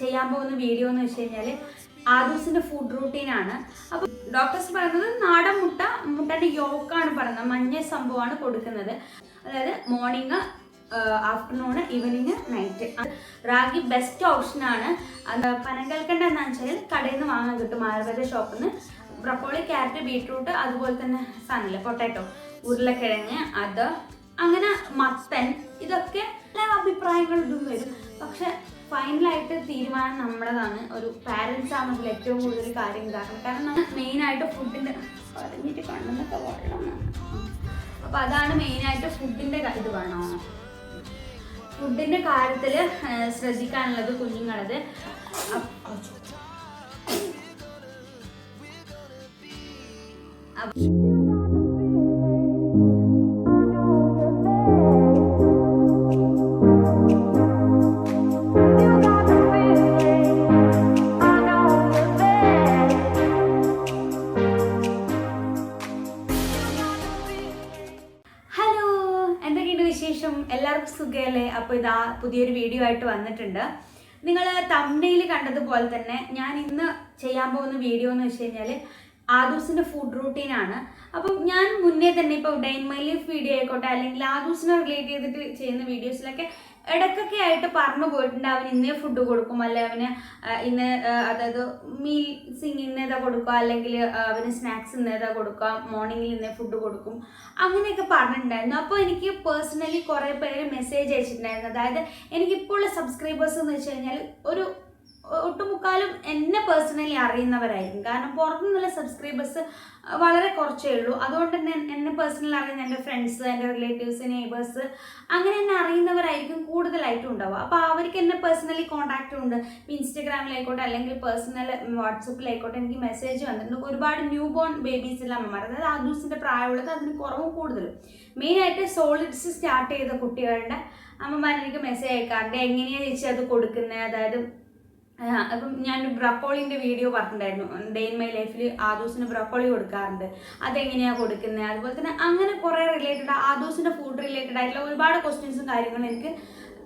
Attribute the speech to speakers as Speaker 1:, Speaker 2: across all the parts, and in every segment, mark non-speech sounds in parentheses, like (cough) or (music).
Speaker 1: ചെയ്യാൻ പോകുന്ന വീഡിയോ എന്ന് വെച്ച് കഴിഞ്ഞാൽ ആദൂസിന്റെ ഫുഡ് റൂട്ടീനാണ് അപ്പോൾ ഡോക്ടേഴ്സ് പറയുന്നത് നാടൻ മുട്ട മുട്ടയുടെ യോക്കാണ് പറയുന്നത് മഞ്ഞ സംഭവമാണ് കൊടുക്കുന്നത്. അതായത് morning afternoon evening night ragi best ഓപ്ഷനാണ് അത് പനങ്കൽക്കണ്ട എന്താണെന്ന് വെച്ചാൽ കടയിൽ നിന്ന് വാങ്ങാൻ കിട്ടും. ആയുർവേദ ഷോപ്പിൽ നിന്ന് ബ്രക്കോളി ക്യാരറ്റ് ബീട്രൂട്ട് അതുപോലെ തന്നെ സാധനമില്ല പൊട്ടാറ്റോ ഉരുളക്കിഴങ്ങ് അത് അങ്ങനെ മത്തൻ ഇതൊക്കെ എല്ലാ അഭിപ്രായങ്ങളും ഇതും വരും. പക്ഷെ ഫൈനലായിട്ട് തീരുമാനം നമ്മുടേതാണ് ഒരു പാരൻസ് ആണെങ്കിൽ ഏറ്റവും കൂടുതൽ കാര്യം ഇതാക്കണം കാരണം നമ്മൾ മെയിനായിട്ട് ഫുഡിന്റെ പറഞ്ഞിട്ട് കണ്ണെന്നൊക്കെ വെള്ളം അപ്പോൾ അതാണ് മെയിനായിട്ട് ഫുഡിന്റെ ഇത് വേണോ. ഫുഡിന്റെ കാര്യത്തിൽ ശ്രദ്ധിക്കാനുള്ളത് കുഞ്ഞുങ്ങളത്. അപ്പ- പുതിയൊരു വീഡിയോ ആയിട്ട് വന്നിട്ടുണ്ട്. നിങ്ങൾ തമ്മനയിൽ കണ്ടതുപോലെ തന്നെ ഞാൻ ഇന്ന് ചെയ്യാൻ പോകുന്ന വീഡിയോ എന്ന് വെച്ച് കഴിഞ്ഞാൽ ആദൂസിന്റെ ഫുഡ് റൂട്ടീനാണ് അപ്പം ഞാൻ മുന്നേ തന്നെ ഇപ്പോൾ ഡൈൻ മൈ ലൈഫ് വീഡിയോ ആയിക്കോട്ടെ അല്ലെങ്കിൽ ആദൂസിനെ റിലേറ്റ് ചെയ്തിട്ട് ചെയ്യുന്ന വീഡിയോസിലൊക്കെ ഇടയ്ക്കൊക്കെ ആയിട്ട് പറഞ്ഞു പോയിട്ടുണ്ട്. അവൻ ഇന്നേ ഫുഡ് കൊടുക്കും. അല്ലെ അവന് ഇന്ന് അതായത് മീൽസിങ് ഇന്നേതാ കൊടുക്കുക? അല്ലെങ്കിൽ അവന് സ്നാക്സ് ഇന്നേതാ കൊടുക്കുക? മോർണിംഗിൽ ഇന്നേ ഫുഡ് കൊടുക്കും. അങ്ങനെയൊക്കെ പറഞ്ഞിട്ടുണ്ടായിരുന്നു. അപ്പോൾ എനിക്ക് പേഴ്സണലി കുറേ പേര് മെസ്സേജ് അയച്ചിട്ടുണ്ടായിരുന്നു. അതായത് എനിക്കിപ്പോൾ ഉള്ള സബ്സ്ക്രൈബേഴ്സ് എന്ന് വെച്ച് കഴിഞ്ഞാൽ ഒരു ഒട്ടുമുക്കാലും എന്നെ പേഴ്സണലി അറിയുന്നവരായിരിക്കും. കാരണം പുറത്തുനിന്നുള്ള സബ്സ്ക്രൈബേഴ്സ് വളരെ കുറച്ചേ ഉള്ളൂ. അതുകൊണ്ട് തന്നെ എന്നെ പേഴ്സണലി അറിയുന്ന എന്റെ ഫ്രണ്ട്സ് എന്റെ റിലേറ്റീവ്സ് നെയ്ബേഴ്സ് അങ്ങനെ എന്നെ അറിയുന്നവരായിരിക്കും കൂടുതലായിട്ടും ഉണ്ടാവുക. അപ്പോൾ അവർക്ക് എന്നെ പേഴ്സണലി കോൺടാക്റ്റ് ഉണ്ട്. ഇൻസ്റ്റഗ്രാമിലായിക്കോട്ടെ അല്ലെങ്കിൽ പേഴ്സണൽ വാട്സപ്പിലായിക്കോട്ടെ എനിക്ക് മെസ്സേജ് വന്നിട്ടുണ്ട്. ഒരുപാട് ന്യൂ ബോൺ ബേബീസിലെ അമ്മമാർ. അതായത് അദൂസിന്റെ പ്രായമുള്ളത് അതിന് കുറവ് കൂടുതൽ മെയിനായിട്ട് സോളിഡ്സ് സ്റ്റാർട്ട് ചെയ്ത കുട്ടികളുടെ അമ്മമാർ എനിക്ക് മെസ്സേജ് അയക്കാറുണ്ട്. എങ്ങനെയാണ് ചേച്ചി അത് കൊടുക്കുന്നത് അതായത് അപ്പം ഞാൻ ബ്രക്കോളിന്റെ വീഡിയോ പറഞ്ഞിട്ടുണ്ടായിരുന്നു. ഡെയിൻ മൈ ലൈഫിൽ ആദൂസിന് ബ്രക്കോളി കൊടുക്കാറുണ്ട്. അതെങ്ങനെയാണ് കൊടുക്കുന്നത് അതുപോലെ തന്നെ അങ്ങനെ കുറേ റിലേറ്റഡ് ആദൂസിന്റെ ഫുഡ് റിലേറ്റഡ് ആയിട്ടുള്ള ഒരുപാട് ക്വസ്റ്റ്യൻസും കാര്യങ്ങളും എനിക്ക്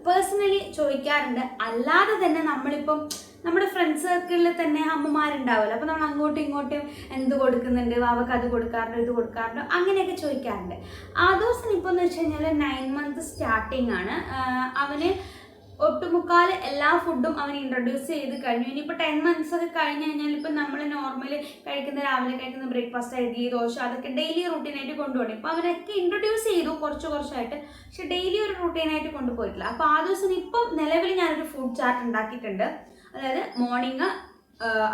Speaker 1: പേഴ്സണലി ചോദിക്കാറുണ്ട്. അല്ലാതെ തന്നെ നമ്മളിപ്പം നമ്മുടെ ഫ്രണ്ട്സ് സർക്കിളിൽ തന്നെ അമ്മമാരുണ്ടാവുമല്ലോ. അപ്പോൾ നമ്മൾ അങ്ങോട്ടും ഇങ്ങോട്ടും എന്ത് കൊടുക്കുന്നുണ്ട്? അവർക്ക് അത് കൊടുക്കാറുണ്ട്? ഇത് കൊടുക്കാറുണ്ട്? അങ്ങനെയൊക്കെ ചോദിക്കാറുണ്ട്. ആ ദിവസം ഇപ്പോൾ എന്ന് വെച്ച് കഴിഞ്ഞാൽ നയൻ മന്ത് സ്റ്റാർട്ടിംഗ് ആണ്. അവന് ഒട്ടുമുക്കാൽ എല്ലാ ഫുഡും അവൻ ഇൻട്രൊഡ്യൂസ് ചെയ്ത് കഴിഞ്ഞു. ഇനിയിപ്പോൾ ടെൻ മന്ത്സ് ഒക്കെ കഴിഞ്ഞ് കഴിഞ്ഞാൽ ഇപ്പം നമ്മൾ നോർമലി കഴിക്കുന്ന രാവിലെ കഴിക്കുന്ന ബ്രേക്ക്ഫാസ്റ്റ് ഇഡ്ലി ദോശ അതൊക്കെ ഡെയിലി റൂട്ടീനായിട്ട് കൊണ്ടുപോകണം. ഇപ്പോൾ അവനൊക്കെ ഇൻട്രൊഡ്യൂസ് ചെയ്തു കുറച്ച് കുറച്ചായിട്ട് പക്ഷേ ഡെയിലി ഒരു റൂട്ടീനായിട്ട് കൊണ്ടുപോയിട്ടില്ല. അപ്പോൾ ആ ദിവസം ഇപ്പം നിലവിൽ ഞാനൊരു ഫുഡ് ചാർട്ട് ഉണ്ടാക്കിയിട്ടുണ്ട്. അതായത് മോർണിംഗ്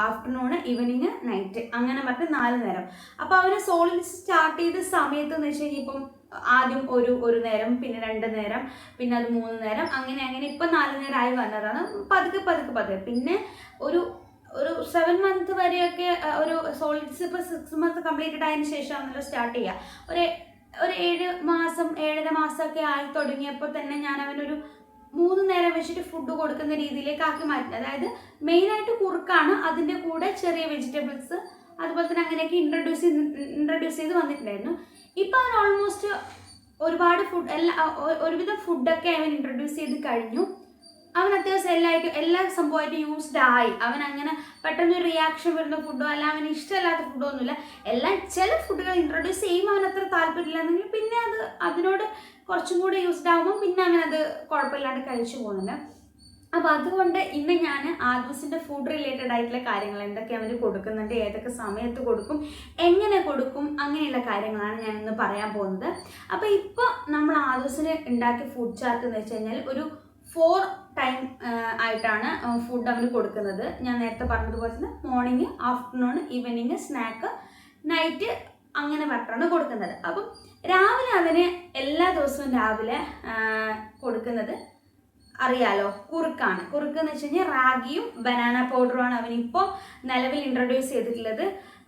Speaker 1: ആഫ്റ്റർനൂണ് ഈവനിങ് നൈറ്റ് അങ്ങനെ മറ്റേ നാല് നേരം. അപ്പോൾ അവന് സോളിഡ് സ്റ്റാർട്ട് ചെയ്ത സമയത്ത് എന്ന് വെച്ച് കഴിഞ്ഞാൽ ഇപ്പം ആദ്യം ഒരു ഒരു നേരം പിന്നെ രണ്ട് നേരം പിന്നെ അത് മൂന്ന് നേരം അങ്ങനെ അങ്ങനെ ഇപ്പം നാല് നേരമായി വന്നതാണ്. പതുക്കെ പതുക്കെ പതുക്കെ. പിന്നെ ഒരു ഒരു സെവൻ മന്ത് വരെയൊക്കെ ഒരു സോളിഡ്സ് ഇപ്പോൾ സിക്സ് മന്ത് കംപ്ലീറ്റഡ് ആയതിനു ശേഷമാണല്ലോ സ്റ്റാർട്ട് ചെയ്യുക. ഒരു ഒരു ഏഴ് മാസം ഏഴര മാസമൊക്കെ ആയി തുടങ്ങിയപ്പോൾ തന്നെ ഞാൻ അവനൊരു മൂന്ന് നേരം വെച്ചിട്ട് ഫുഡ് കൊടുക്കുന്ന രീതിയിലേക്ക് ആക്കി മാറ്റി. അതായത് മെയിനായിട്ട് കുറുക്കാണ്. അതിന്റെ കൂടെ ചെറിയ വെജിറ്റബിൾസ് അതുപോലെ തന്നെ അങ്ങനെയൊക്കെ ഇൻട്രൊഡ്യൂസ് ഇൻട്രൊഡ്യൂസ് ചെയ്ത് വന്നിട്ടുണ്ടായിരുന്നു. ഇപ്പോൾ അവൻ ഓൾമോസ്റ്റ് ഒരുപാട് ഫുഡ് എല്ലാ ഒരുവിധ ഫുഡൊക്കെ അവൻ ഇൻട്രൊഡ്യൂസ് ചെയ്ത് കഴിഞ്ഞു. അവൻ അത്യാവശ്യം എല്ലായിട്ടും എല്ലാ സംഭവമായിട്ട് യൂസ്ഡ് ആയി. അവൻ അങ്ങനെ പെട്ടെന്ന് റിയാക്ഷൻ വരുന്ന ഫുഡോ അല്ല അവന് ഇഷ്ടമല്ലാത്ത ഫുഡോ ഒന്നുമില്ല. എല്ലാം ചില ഫുഡുകൾ ഇൻട്രൊഡ്യൂസ് ചെയ്യുമ്പോൾ അവൻ അത്ര താല്പര്യമില്ലാന്നെങ്കിൽ പിന്നെ അത് അതിനോട് കുറച്ചും കൂടി യൂസ്ഡ് ആകുമ്പോൾ പിന്നെ അവൻ അത് കുഴപ്പമില്ലാണ്ട് കഴിച്ചു പോകുന്നുണ്ട്. അപ്പോൾ അതുകൊണ്ട് ഇന്ന് ഞാൻ ആദൂസിന്റെ ഫുഡ് റിലേറ്റഡ് ആയിട്ടുള്ള കാര്യങ്ങൾ എന്തൊക്കെയാണ് അവന് കൊടുക്കുന്നുണ്ട് ഏതൊക്കെ സമയത്ത് കൊടുക്കും എങ്ങനെ കൊടുക്കും അങ്ങനെയുള്ള കാര്യങ്ങളാണ് ഞാൻ ഇന്ന് പറയാൻ പോകുന്നത്. അപ്പോൾ ഇപ്പോൾ നമ്മൾ ആദൂസിന് ഉണ്ടാക്കിയ ഫുഡ് ചാർട്ട് എന്ന് വെച്ച് കഴിഞ്ഞാൽ ഒരു ഫോർ ടൈം ആയിട്ടാണ് ഫുഡ് അവന് കൊടുക്കുന്നത്. ഞാൻ നേരത്തെ പറഞ്ഞതുപോലെ തന്നെ morning afternoon evening snack night അങ്ങനെ പറഞ്ഞാണ് കൊടുക്കുന്നത്. അപ്പം രാവിലെ അവന് എല്ലാ ദിവസവും രാവിലെ കൊടുക്കുന്നത് അറിയാലോ കുറുക്കാണ്. കുറുക്ക് എന്ന് വെച്ച് കഴിഞ്ഞാൽ റാഗിയും ബനാന പൗഡറുമാണ് അവനിപ്പോൾ നിലവിൽ ഇൻട്രൊഡ്യൂസ് ചെയ്തിട്ടുള്ളത്.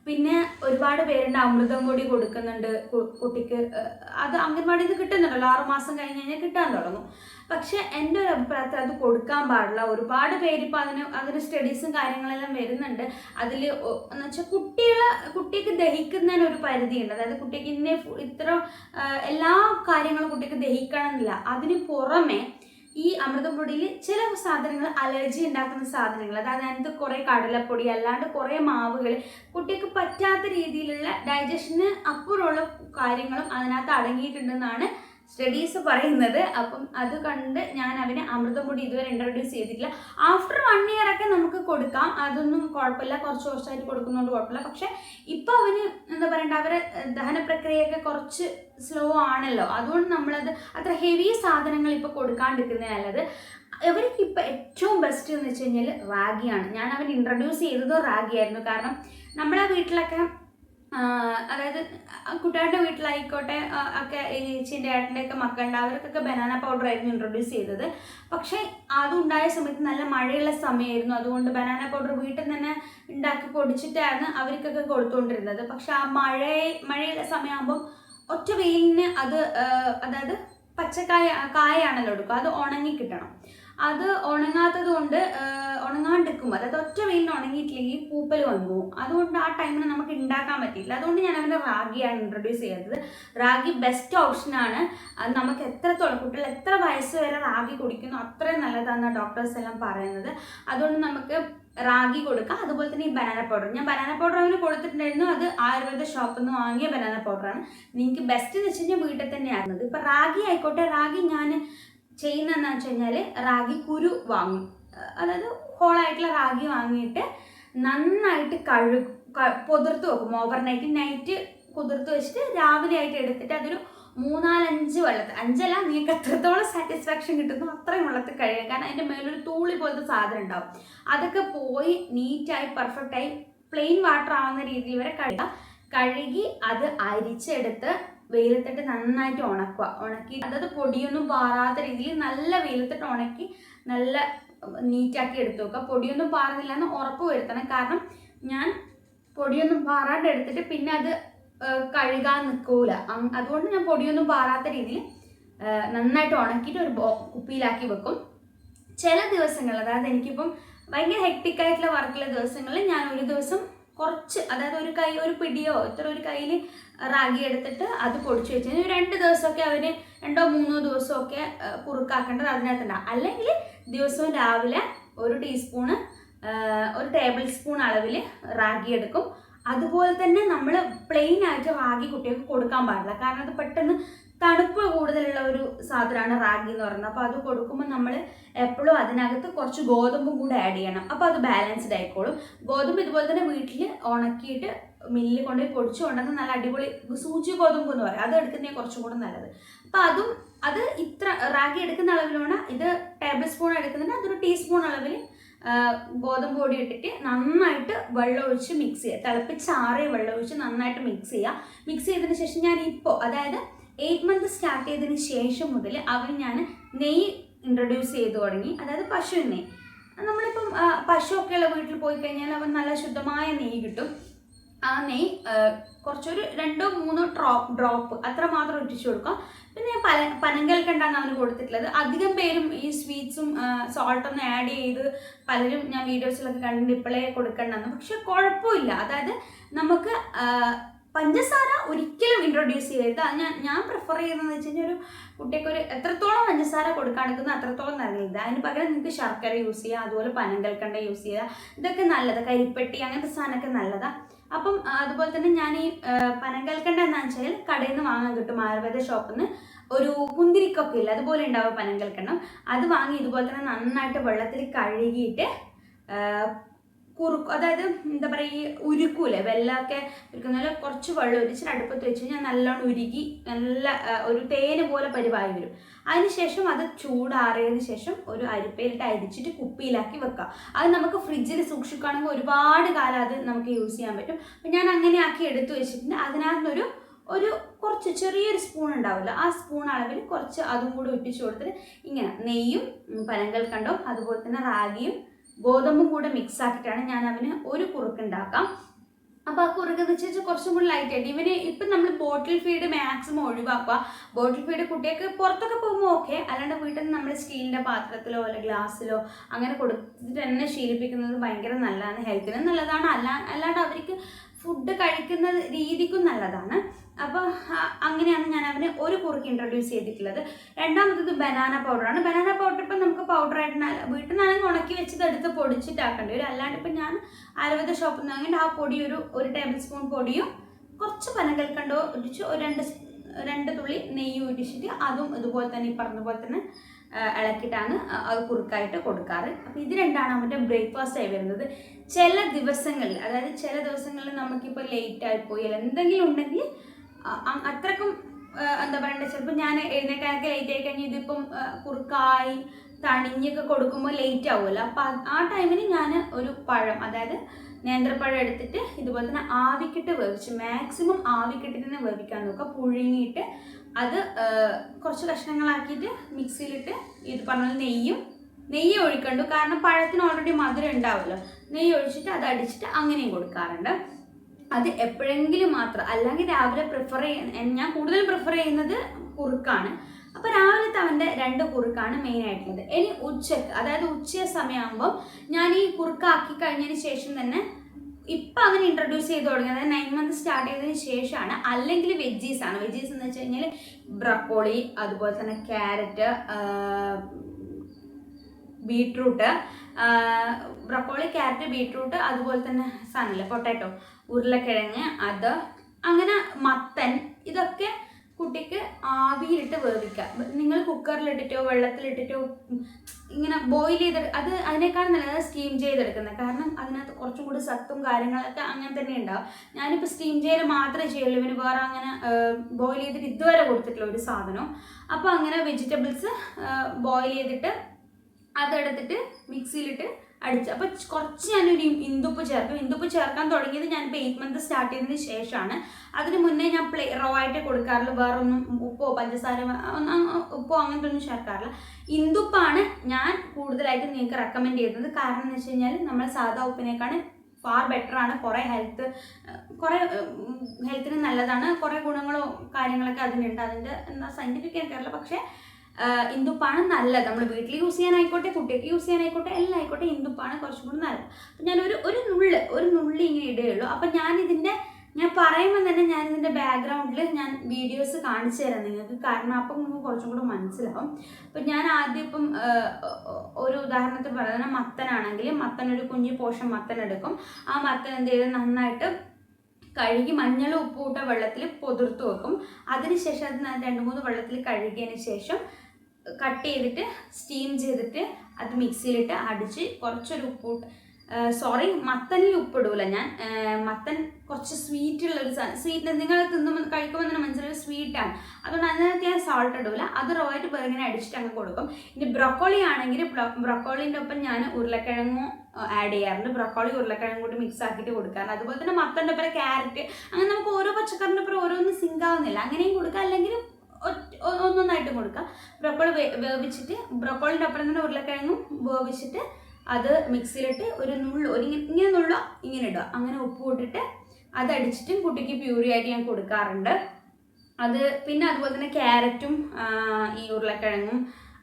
Speaker 1: പിന്നെ ഒരുപാട് പേരുണ്ട് അമൃതം കൂടി കൊടുക്കുന്നുണ്ട് കുട്ടിക്ക്. അത് അംഗൻവാടിയിൽ നിന്ന് കിട്ടുന്നുണ്ടല്ലോ. ആറുമാസം കഴിഞ്ഞ് കഴിഞ്ഞാൽ കിട്ടാൻ തുടങ്ങും. പക്ഷെ എന്റെ ഒരു അഭിപ്രായത്തിൽ അത് കൊടുക്കാൻ പാടില്ല. ഒരുപാട് പേര് ഇപ്പോൾ അതിന് അതിന് സ്റ്റഡീസും കാര്യങ്ങളെല്ലാം വരുന്നുണ്ട്. അതിൽ എന്ന് വെച്ചാൽ കുട്ടികളെ കുട്ടിക്ക് ദഹിക്കുന്നതിന് ഒരു പരിധിയുണ്ട്. അതായത് കുട്ടിക്ക് ഇന്നേ ഇത്ര എല്ലാ കാര്യങ്ങളും കുട്ടിക്ക് ദഹിക്കണം എന്നില്ല അതിന് പുറമെ ഈ അമൃതം പൊടിയിൽ ചില സാധനങ്ങൾ അലർജി ഉണ്ടാക്കുന്ന സാധനങ്ങൾ അതായത് അതിനകത്ത് കുറേ കടലപ്പൊടി അല്ലാണ്ട് കുറേ മാവുകൾ കുട്ടിക്ക് പറ്റാത്ത രീതിയിലുള്ള ഡൈജഷന് അപ്പുറമുള്ള കാര്യങ്ങളും അതിനകത്ത് അടങ്ങിയിട്ടുണ്ടെന്നാണ് സ്റ്റഡീസ് പറയുന്നത്. അപ്പം അത് കണ്ട് ഞാൻ അവന് അമൃതം കൂടി ഇതുവരെ ഇൻട്രൊഡ്യൂസ് ചെയ്തിട്ടില്ല. ആഫ്റ്റർ വൺ ഇയർ ഒക്കെ നമുക്ക് കൊടുക്കാം. അതൊന്നും കുഴപ്പമില്ല. കുറച്ച് വർഷമായിട്ട് കൊടുക്കുന്നതുകൊണ്ട് കുഴപ്പമില്ല. പക്ഷെ ഇപ്പം അവന് എന്താ പറയണ്ട? അവരെ ദഹന പ്രക്രിയയൊക്കെ കുറച്ച് സ്ലോ ആണല്ലോ. അതുകൊണ്ട് നമ്മളത് അത്ര ഹെവി സാധനങ്ങൾ ഇപ്പോൾ കൊടുക്കാണ്ടിരിക്കുന്നത് നല്ലത്. അവർക്ക് ഇപ്പം ഏറ്റവും ബെസ്റ്റ് എന്ന് വെച്ച് കഴിഞ്ഞാൽ റാഗിയാണ്. ഞാൻ അവൻ ഇൻട്രൊഡ്യൂസ് ചെയ്തത് റാഗിയായിരുന്നു. കാരണം നമ്മളെ വീട്ടിലൊക്കെ അതായത് കുട്ടികളുടെ വീട്ടിലായിക്കോട്ടെ ഒക്കെ ഈ ചേച്ചീന്റെ ഏട്ടന്റെ ഒക്കെ മക്കളുണ്ട് അവർക്കൊക്കെ ബനാന പൗഡർ ആയിരുന്നു ഇൻട്രൊഡ്യൂസ് ചെയ്തത്. പക്ഷേ അതുണ്ടായ സമയത്ത് നല്ല മഴയുള്ള സമയമായിരുന്നു. അതുകൊണ്ട് ബനാന പൗഡർ വീട്ടിൽ തന്നെ ഉണ്ടാക്കി പൊടിച്ചിട്ടാണ് അവർക്കൊക്കെ കൊടുത്തുകൊണ്ടിരുന്നത്. പക്ഷെ ആ മഴ മഴയുള്ള സമയമാകുമ്പോൾ ഒറ്റ വെയിലിന് അത് അതായത് പച്ചക്കായ കായാണല്ലോ എടുക്കുക. അത് ഉണങ്ങി കിട്ടണം. അത് ഉണങ്ങാത്തത് കൊണ്ട് ഉണങ്ങാണ്ടിരിക്കും അതായത് ഒറ്റ വെയിലിന് ഉണങ്ങിയിട്ടില്ലെങ്കിൽ പൂപ്പൽ വന്നു അതുകൊണ്ട് ആ ടൈമിന് നമുക്ക് ഉണ്ടാക്കാൻ പറ്റിയില്ല. അതുകൊണ്ട് ഞാൻ അവന്റെ റാഗിയാണ് ഇൻട്രൊഡ്യൂസ് ചെയ്തത്. റാഗി ബെസ്റ്റ് ഓപ്ഷനാണ് അത് നമുക്ക് എത്രത്തോളം കുട്ടികൾ എത്ര വയസ്സ് വരെ റാഗി കുടിക്കുന്നു അത്രയും നല്ലതാണ് ഡോക്ടേഴ്സ് എല്ലാം പറയുന്നത്. അതുകൊണ്ട് നമുക്ക് റാഗി കൊടുക്കാം. അതുപോലെ തന്നെ ഈ ബനാന പൗഡർ ഞാൻ ബനാന പൗഡർ അവന് കൊടുത്തിട്ടുണ്ടായിരുന്നു. അത് ആയുർവേദ ഷോപ്പിൽ നിന്ന് വാങ്ങിയ ബനാന പൗഡറാണ് നിങ്ങൾക്ക് ബെസ്റ്റ് എന്ന് വെച്ച് കഴിഞ്ഞാൽ വീട്ടിൽ തന്നെയായിരുന്നത് ഇപ്പം റാഗി ആയിക്കോട്ടെ. റാഗി ഞാൻ ചെയ്യുന്നതെന്ന് വെച്ച് കഴിഞ്ഞാൽ റാഗി കുരു വാങ്ങും. അതായത് ഹോളായിട്ടുള്ള റാഗി വാങ്ങിയിട്ട് നന്നായിട്ട് കഴു പൊതിർത്ത് വെക്കും. ഓവർനൈറ്റ് നൈറ്റ് കുതിർത്ത് വെച്ചിട്ട് രാവിലെ ആയിട്ട് എടുത്തിട്ട് അതൊരു മൂന്നാലഞ്ച് വെള്ളത്തിൽ അഞ്ചല്ല നിങ്ങൾക്ക് എത്രത്തോളം സാറ്റിസ്ഫാക്ഷൻ കിട്ടുന്നു അത്രയും വെള്ളത്തിൽ കഴുകുക. കാരണം അതിന്റെ മേലൊരു തൂളി പോലത്തെ സാധനം ഉണ്ടാവും. അതൊക്കെ പോയി നീറ്റായി പെർഫെക്റ്റായി പ്ലെയിൻ വാട്ടർ ആവുന്ന രീതിയിൽ വരെ കഴുകുക. കഴുകി അത് അരിച്ചെടുത്ത് വെയിലത്തിട്ട് നന്നായിട്ട് ഉണക്കുക. ഉണക്കി അതായത് പൊടിയൊന്നും പാറാത്ത രീതിയിൽ നല്ല വെയിലത്തിട്ട് ഉണക്കി നല്ല നീറ്റാക്കി എടുത്തു വെക്കുക. പൊടിയൊന്നും പാറുന്നില്ല എന്ന് ഉറപ്പ് വരുത്തണം. കാരണം ഞാൻ പൊടിയൊന്നും പാറാണ്ട് എടുത്തിട്ട് പിന്നെ അത് കഴുകാൻ നിൽക്കൂല. അതുകൊണ്ട് ഞാൻ പൊടിയൊന്നും പാറാത്ത രീതിയിൽ നന്നായിട്ട് ഉണക്കിയിട്ട് ഒരു കുപ്പിയിലാക്കി വെക്കും. ചില ദിവസങ്ങൾ അതായത് എനിക്കിപ്പം ഭയങ്കര ഹെക്ടിക് ആയിട്ടുള്ള വർക്കുള്ള ദിവസങ്ങളിൽ ഞാൻ ഒരു ദിവസം കുറച്ച് അതായത് ഒരു കൈ ഒരു പിടിയോ ഇത്ര ഒരു കയ്യിൽ റാഗി എടുത്തിട്ട് അത് പൊടിച്ചു വെച്ച് രണ്ട് ദിവസമൊക്കെ അവർ രണ്ടോ മൂന്നോ ദിവസമൊക്കെ കുറുക്കാക്കേണ്ടത് അതിനകത്തുണ്ടാകും അല്ലെങ്കിൽ ദിവസവും രാവിലെ ഒരു ടീസ്പൂണ് ഒരു ടേബിൾ സ്പൂൺ അളവിൽ റാഗി എടുക്കും. അതുപോലെ തന്നെ നമ്മൾ പ്ലെയിൻ ആയിട്ട് റാഗി കുട്ടികൾക്ക് കൊടുക്കാൻ പാടില്ല. കാരണം അത് പെട്ടെന്ന് തണുപ്പ് കൂടുതലുള്ള ഒരു സാധനമാണ് റാഗി എന്ന് പറയുന്നത്. അപ്പോൾ അത് കൊടുക്കുമ്പോൾ നമ്മൾ എപ്പോഴും അതിനകത്ത് കുറച്ച് ഗോതമ്പും കൂടെ ആഡ് ചെയ്യണം. അപ്പോൾ അത് ബാലൻസ്ഡ് ആയിക്കോളും. ഗോതമ്പ് ഇതുപോലെ തന്നെ വീട്ടിൽ ഉണക്കിയിട്ട് മില്ലിൽ കൊണ്ടുപോയി പൊടിച്ചു കൊണ്ടുവന്ന് നല്ല അടിപൊളി സൂചി ഗോതമ്പ് എന്ന് പറയും. അത് എടുക്കുന്നതിന് കുറച്ചും കൂടെ നല്ലത്. അപ്പോൾ അതും അത് ഇത്ര റാഗി എടുക്കുന്ന അളവിലാണ്. ഇത് ടേബിൾ സ്പൂൺ എടുക്കുന്നുണ്ട്. അതൊരു ടീസ്പൂൺ അളവിൽ ഗോതമ്പ് പൊടി ഇട്ടിട്ട് നന്നായിട്ട് വെള്ളം ഒഴിച്ച് മിക്സ് ചെയ്യുക. തിളപ്പിച്ചാറിയ വെള്ളം ഒഴിച്ച് നന്നായിട്ട് മിക്സ് ചെയ്യുക. മിക്സ് ചെയ്തതിന് ശേഷം ഞാൻ ഇപ്പോൾ അതായത് എയ്റ്റ് മന്ത് സ്റ്റാർട്ട് ചെയ്തതിന് ശേഷം മുതൽ അവർ ഞാൻ നെയ്യ് ഇൻട്രൊഡ്യൂസ് ചെയ്തു തുടങ്ങി. അതായത് പശുവിൻ നെയ്യ്. നമ്മളിപ്പം പശു പശുവൊക്കെയുള്ള വീട്ടിൽ പോയി കഴിഞ്ഞാൽ അവൻ നല്ല ശുദ്ധമായ നെയ്യ് കിട്ടും. ആ നെയ് കുറച്ചൊരു രണ്ടോ മൂന്നോ ഡ്രോപ്പ് ഡ്രോപ്പ് അത്ര മാത്രം ഒറ്റിച്ചു കൊടുക്കാം. പിന്നെ പല പനങ്കൽക്കണ്ടാണ് അവന് കൊടുത്തിട്ടുള്ളത്. അധികം പേരും ഈ സ്വീറ്റ്സും സോൾട്ടൊന്നും ആഡ് ചെയ്ത് പലരും ഞാൻ വീഡിയോസിലൊക്കെ കണ്ടിട്ട് ഇപ്പോഴേ കൊടുക്കണ്ടെന്ന്. പക്ഷെ കുഴപ്പമില്ല. അതായത് നമുക്ക് പഞ്ചസാര ഒരിക്കലും ഇൻട്രൊഡ്യൂസ് ചെയ്യരുത് ഞാൻ ഞാൻ പ്രിഫർ ചെയ്യുന്നതെന്ന് വെച്ച് കഴിഞ്ഞാൽ ഒരു കുട്ടിക്ക് ഒരു എത്രത്തോളം പഞ്ചസാര കൊടുക്കാണ്ടിരിക്കുന്നു അത്രത്തോളം നല്ലത്. അതിന് പകരം നിങ്ങൾക്ക് ശർക്കര യൂസ് ചെയ്യുക അതുപോലെ പനങ്കൽക്കണ്ട യൂസ് ചെയ്യുക ഇതൊക്കെ നല്ലത്. കരിപ്പെട്ടി അങ്ങനത്തെ സാധനമൊക്കെ നല്ലതാണ് അപ്പം അതുപോലെ തന്നെ ഞാൻ ഈ പനങ്കൽക്കണ്ട എന്ന് വെച്ചാൽ കടയിൽ നിന്ന് വാങ്ങാൻ കിട്ടും. ആയുർവേദ ഷോപ്പിൽ നിന്ന് ഒരു കുന്തിരിക്കൊക്കെ ഇല്ല അതുപോലെ ഉണ്ടാവും പനങ്കൽക്കണ്ടം അത് വാങ്ങി ഇതുപോലെ തന്നെ നന്നായിട്ട് വെള്ളത്തിൽ കഴുകിയിട്ട് കുറുക്ക് അതായത് എന്താ പറയുക ഈ ഉരുക്കൂലേ വെള്ളമൊക്കെ ഉരുക്കുന്ന പോലെ കുറച്ച് വെള്ളം ഒരിച്ചിട്ട് അടുപ്പത്ത് വെച്ച് കഴിഞ്ഞാൽ നല്ലോണം ഉരുകി നല്ല ഒരു തേന് പോലെ പരിവായി വരും. അതിനുശേഷം അത് ചൂടാറിയതിന് ശേഷം ഒരു അരിപ്പയിലിട്ട് അരിച്ചിട്ട് കുപ്പിയിലാക്കി വെക്കുക. അത് നമുക്ക് ഫ്രിഡ്ജിൽ സൂക്ഷിക്കുകയാണെങ്കിൽ ഒരുപാട് കാലം അത് നമുക്ക് യൂസ് ചെയ്യാൻ പറ്റും. അപ്പം ഞാൻ അങ്ങനെ ആക്കി എടുത്തു വെച്ചിട്ടുണ്ട്. അതിനകത്തൊരു ഒരു കുറച്ച് ചെറിയൊരു സ്പൂൺ ഉണ്ടാവില്ല ആ സ്പൂൺ അളവിൽ കുറച്ച് അതും കൂടി ഒപ്പിച്ചു കൊടുത്തിട്ട് ഇങ്ങനെ നെയ്യും പനങ്കൽ പനങ്കൽക്കണ്ടവും അതുപോലെ തന്നെ റാഗിയും ഗോതമ്പും കൂടെ മിക്സ് ആക്കിയിട്ടാണ് ഞാൻ അവന് ഒരു കുറുക്ക് ഉണ്ടാക്കാം. അപ്പോൾ ആ കുറുക്ക് എന്ന് വെച്ചാൽ കുറച്ചും കൂടി ലൈറ്റ് ആയിട്ട്. ഇവന് ഇപ്പം നമ്മൾ ബോട്ടിൽ ഫീഡ് മാക്സിമം ഒഴിവാക്കുക. ബോട്ടിൽ ഫീഡ് കുട്ടികൾക്ക് പുറത്തൊക്കെ പോകുമ്പോൾ ഓക്കെ അല്ലാണ്ട് വീട്ടിൽ നിന്ന് നമ്മൾ സ്റ്റീലിന്റെ പാത്രത്തിലോ അല്ല ഗ്ലാസ്സിലോ അങ്ങനെ കൊടുത്തിട്ട് തന്നെ ശീലിപ്പിക്കുന്നത് ഭയങ്കര നല്ലതാണ്. ഹെൽത്തിനും നല്ലതാണ്. അല്ല അല്ലാണ്ട് അവർക്ക് ഫുഡ് കഴിക്കുന്ന രീതിക്കും നല്ലതാണ്. അപ്പോൾ അങ്ങനെയാണ് ഞാൻ അവന് ഒരു കുറുക്ക് ഇൻട്രൊഡ്യൂസ് ചെയ്തിട്ടുള്ളത്. രണ്ടാമത്തത് ബനാന പൗഡറാണ് ബനാന പൗഡർ ഇപ്പം നമുക്ക് പൗഡറായിട്ട് വീട്ടിൽ നിന്നാണെങ്കിൽ ഉണക്കി വെച്ചത് എടുത്ത് പൊടിച്ചിട്ടാക്കേണ്ടി. വരും അല്ലാണ്ട് ഇപ്പം ഞാൻ ആയുർവേദ ഷോപ്പിൽ നിന്ന് വാങ്ങിയിട്ട് ആ പൊടി ഒരു ഒരു ടേബിൾ സ്പൂൺ പൊടിയും കുറച്ച് പനകൽക്കണ്ടോ ഒഴിച്ച് ഒരു രണ്ട് രണ്ട് തുള്ളി നെയ്യ് ഒഴിച്ചിട്ട് അതും ഇതുപോലെ തന്നെ ഈ പറഞ്ഞ പോലെ തന്നെ ഇളക്കിയിട്ടാണ് അത് കുറുക്കായിട്ട് കൊടുക്കാറ്. അപ്പോൾ ഇത് രണ്ടാണ് അവന്റെ ബ്രേക്ക്ഫാസ്റ്റ് ആയി വരുന്നത്. ചില ദിവസങ്ങളിൽ അതായത് ചില ദിവസങ്ങളിൽ നമുക്കിപ്പോൾ ലേറ്റ് ആയിപ്പോയി അല്ലെങ്കിൽ എന്തെങ്കിലും ഉണ്ടെങ്കിൽ അത്രക്കും എന്താ പറയണ്ടേ ചിലപ്പോൾ ഞാൻ എഴുന്നേക്കാനൊക്കെ ലേറ്റ് ആയി കഴിഞ്ഞാൽ ഇതിപ്പം കുറുക്കായി തണിഞ്ഞൊക്കെ കൊടുക്കുമ്പോൾ ലേറ്റ് ആവുമല്ലോ. അപ്പം ആ ടൈമിന് ഞാൻ ഒരു പഴം അതായത് നേന്ത്രപ്പഴം എടുത്തിട്ട് ഇതുപോലെ തന്നെ ആവിക്കിട്ട് വേവിച്ച് മാക്സിമം ആവിക്കിട്ടിട്ട് തന്നെ വേവിക്കാൻ നോക്കുക. പുഴുങ്ങിയിട്ട് അത് കുറച്ച് കഷ്ണങ്ങളാക്കിയിട്ട് മിക്സിയിലിട്ട് ഇത് പറഞ്ഞ നെയ്യും നെയ്യ് ഒഴിക്കണ്ടു. കാരണം പഴത്തിന് ഓൾറെഡി മധുരം ഉണ്ടാവുമല്ലോ. നെയ്യ് ഒഴിച്ചിട്ട് അത് അടിച്ചിട്ട് അങ്ങനെയും കൊടുക്കാറുണ്ട്. അത് എപ്പോഴെങ്കിലും മാത്രം. അല്ലെങ്കിൽ രാവിലെ പ്രിഫർ ചെയ്യുന്ന ഞാൻ കൂടുതൽ പ്രിഫർ ചെയ്യുന്നത് കുറുക്കാണ്. അപ്പോൾ രാവിലത്തെ അവന്റെ രണ്ട് കുറുക്കാണ് മെയിൻ ആയിട്ടുള്ളത്. ഇനി ഉച്ചയ്ക്ക് അതായത് ഉച്ച സമയമാകുമ്പോൾ ഞാൻ ഈ കുറുക്കാക്കി കഴിഞ്ഞതിന് ശേഷം തന്നെ ഇപ്പം അങ്ങനെ ഇൻട്രൊഡ്യൂസ് ചെയ്ത് തുടങ്ങി. അതായത് നയൻ മന്ത് സ്റ്റാർട്ട് ചെയ്തതിന് ശേഷമാണ് അല്ലെങ്കിൽ വെജീസ് ആണ്. വെജീസ് എന്ന് വെച്ച് കഴിഞ്ഞാൽ ബ്രക്കോളി അതുപോലെ തന്നെ carrot beetroot broccoli carrot beetroot അതുപോലെ തന്നെ സാധനമില്ല പൊട്ടാറ്റോ ഉരുളക്കിഴങ്ങ് അത് അങ്ങനെ മത്തൻ ഇതൊക്കെ കുട്ടിക്ക് ആവിയിലിട്ട് വേവിക്കുക നിങ്ങൾ കുക്കറിലിട്ടിട്ടോ വെള്ളത്തിലിട്ടിട്ടോ ഇങ്ങനെ ബോയിൽ ചെയ്ത് അത് അതിനേക്കാൾ നല്ലത് സ്റ്റീം ചെയ്തെടുക്കുന്നത്. കാരണം അതിനകത്ത് കുറച്ചും കൂടി സത്തും കാര്യങ്ങളൊക്കെ അങ്ങനെ തന്നെ ഉണ്ടാവും. ഞാനിപ്പോൾ സ്റ്റീം ചെയ്യൽ മാത്രമേ ചെയ്യുള്ളൂ. ഇവന് വേറെ അങ്ങനെ ബോയിൽ ചെയ്തിട്ട് ഇതുവരെ കൊടുത്തിട്ടില്ല ഒരു സാധനം അപ്പോൾ അങ്ങനെ വെജിറ്റബിൾസ് ബോയിൽ ചെയ്തിട്ട് അതെടുത്തിട്ട് മിക്സിയിലിട്ട് അടിച്ച്. അപ്പോൾ കുറച്ച് ഞാനൊരു ഇന്ദുപ്പ് ചേർക്കും. ഇന്ദുപ്പ് ചേർക്കാൻ തുടങ്ങിയത് ഞാനിപ്പോൾ എയ്റ്റ് മന്ത് സ്റ്റാർട്ട് ചെയ്തതിന് ശേഷമാണ്. അതിന് മുന്നേ ഞാൻ പ്ലേ റോ ആയിട്ട് കൊടുക്കാറില്ല വേറൊന്നും ഉപ്പോ പഞ്ചസാര ഉപ്പോ അങ്ങനത്തെ ഒന്നും ചേർക്കാറില്ല. ഇന്ദുപ്പാണ് ഞാൻ കൂടുതലായിട്ട് നിങ്ങൾക്ക് റെക്കമെൻഡ് ചെയ്യുന്നത്. കാരണം എന്ന് വെച്ച് കഴിഞ്ഞാൽ നമ്മൾ സാധാ ഉപ്പിനേക്കാണ് ഫാർ ബെറ്റർ ആണ്. കുറേ ഹെൽത്ത് കുറേ ഹെൽത്തിന് നല്ലതാണ്. കുറേ ഗുണങ്ങളോ കാര്യങ്ങളൊക്കെ അതിനുണ്ട്. അതിന്റെ എന്താ സയന്റിഫിക് എനിക്കറിയില്ല പക്ഷേ ഇന്ദുപ്പാണ് നല്ലത്. നമ്മൾ വീട്ടിൽ യൂസ് ചെയ്യാനായിക്കോട്ടെ കുട്ടിക്ക് യൂസ് ചെയ്യാനായിക്കോട്ടെ എല്ലാം ആയിക്കോട്ടെ ഇന്ദുപ്പാണ് കുറച്ചും കൂടി നല്ലത്. അപ്പം ഞാനൊരു ഒരു നുള്ള് ഒരു നുള്ളി ഇങ്ങനെ ഇടുകയുള്ളൂ അപ്പം ഞാനിതിന്റെ ഞാൻ പറയുമ്പോൾ തന്നെ ഞാൻ ഇതിന്റെ ബാക്ക്ഗ്രൗണ്ടിൽ ഞാൻ വീഡിയോസ് കാണിച്ചു തരാം. നിങ്ങൾക്ക് കാരണം അപ്പം നിങ്ങൾക്ക് കുറച്ചും കൂടെ മനസ്സിലാവും. അപ്പം ഞാൻ ആദ്യം ഇപ്പം ഒരു ഉദാഹരണത്തിൽ പറയുന്നത് മത്തനാണെങ്കിൽ മത്തൻ ഒരു കുഞ്ഞു പോഷൻ മത്തൻ എടുക്കും. ആ മത്തൻ എന്ത് ചെയ്ത് നന്നായിട്ട് കഴുകി മഞ്ഞളും ഉപ്പും കൂട്ട വെള്ളത്തിൽ പൊതിർത്ത് വെക്കും. അതിനുശേഷം അത് രണ്ട് മൂന്ന് വെള്ളത്തിൽ കഴുകിയതിന് ശേഷം കട്ട് ചെയ്തിട്ട് സ്റ്റീം ചെയ്തിട്ട് അത് മിക്സിയിലിട്ട് അടിച്ച് കുറച്ചൊരു ഉപ്പ് സോറി മത്തനിൽ ഉപ്പിടൂല ഞാൻ. മത്തൻ കുറച്ച് സ്വീറ്റ് ഉള്ളൊരു സ്വീറ്റ് നിങ്ങൾ തിന്നുമ്പോൾ കഴിക്കുമ്പോൾ തന്നെ മനസ്സിലൊരു സ്വീറ്റാണ് അതുകൊണ്ട് അതിനകത്ത് ഞാൻ സോൾട്ട് ഇടൂല. അത് റോ ആയിട്ട് ഇങ്ങനെ അടിച്ചിട്ട് അങ്ങ് കൊടുക്കും. ഇനി ബ്രൊക്കോളി ആണെങ്കിൽ ബ്രൊക്കോളിന്റെ ഒപ്പം ഞാൻ ഉരുളക്കിഴങ്ങും ആഡ് ചെയ്യാറുണ്ട്. ബ്രൊക്കോളി ഉരുളക്കിഴങ്ങ് കൂടി മിക്സ് ആക്കിയിട്ട് കൊടുക്കാറുണ്ട്. അതുപോലെ തന്നെ മത്തന്റെ ഒപ്പം ക്യാരറ്റ് അങ്ങനെ നമുക്ക് ഓരോ പച്ചക്കറിന്റെ ഒപ്പം ഓരോന്നും സിങ്ക് ആവുന്നില്ല. അങ്ങനെയും കൊടുക്കാം. അല്ലെങ്കിൽ ഒന്നൊന്നായിട്ടും കൊടുക്കുക ബ്രൊക്കോളി വേവിച്ചിട്ട് ബ്രോക്കോളിന്റെ അപ്പുറം തന്നെ ഉരുളക്കിഴങ്ങും വേവിച്ചിട്ട് അത് മിക്സിയിലിട്ട് ഒരു നുള്ളു ഒരു ഇങ്ങനെ നുള്ള ഇങ്ങനെ ഇടുക. അങ്ങനെ ഉപ്പ് കൂട്ടിട്ട് അത് അടിച്ചിട്ടും കുട്ടിക്ക് പ്യൂരി ആയിട്ട് ഞാൻ കൊടുക്കാറുണ്ട്. അത് പിന്നെ അതുപോലെ തന്നെ ക്യാരറ്റും ഈ ഉരുളക്കിഴങ്ങും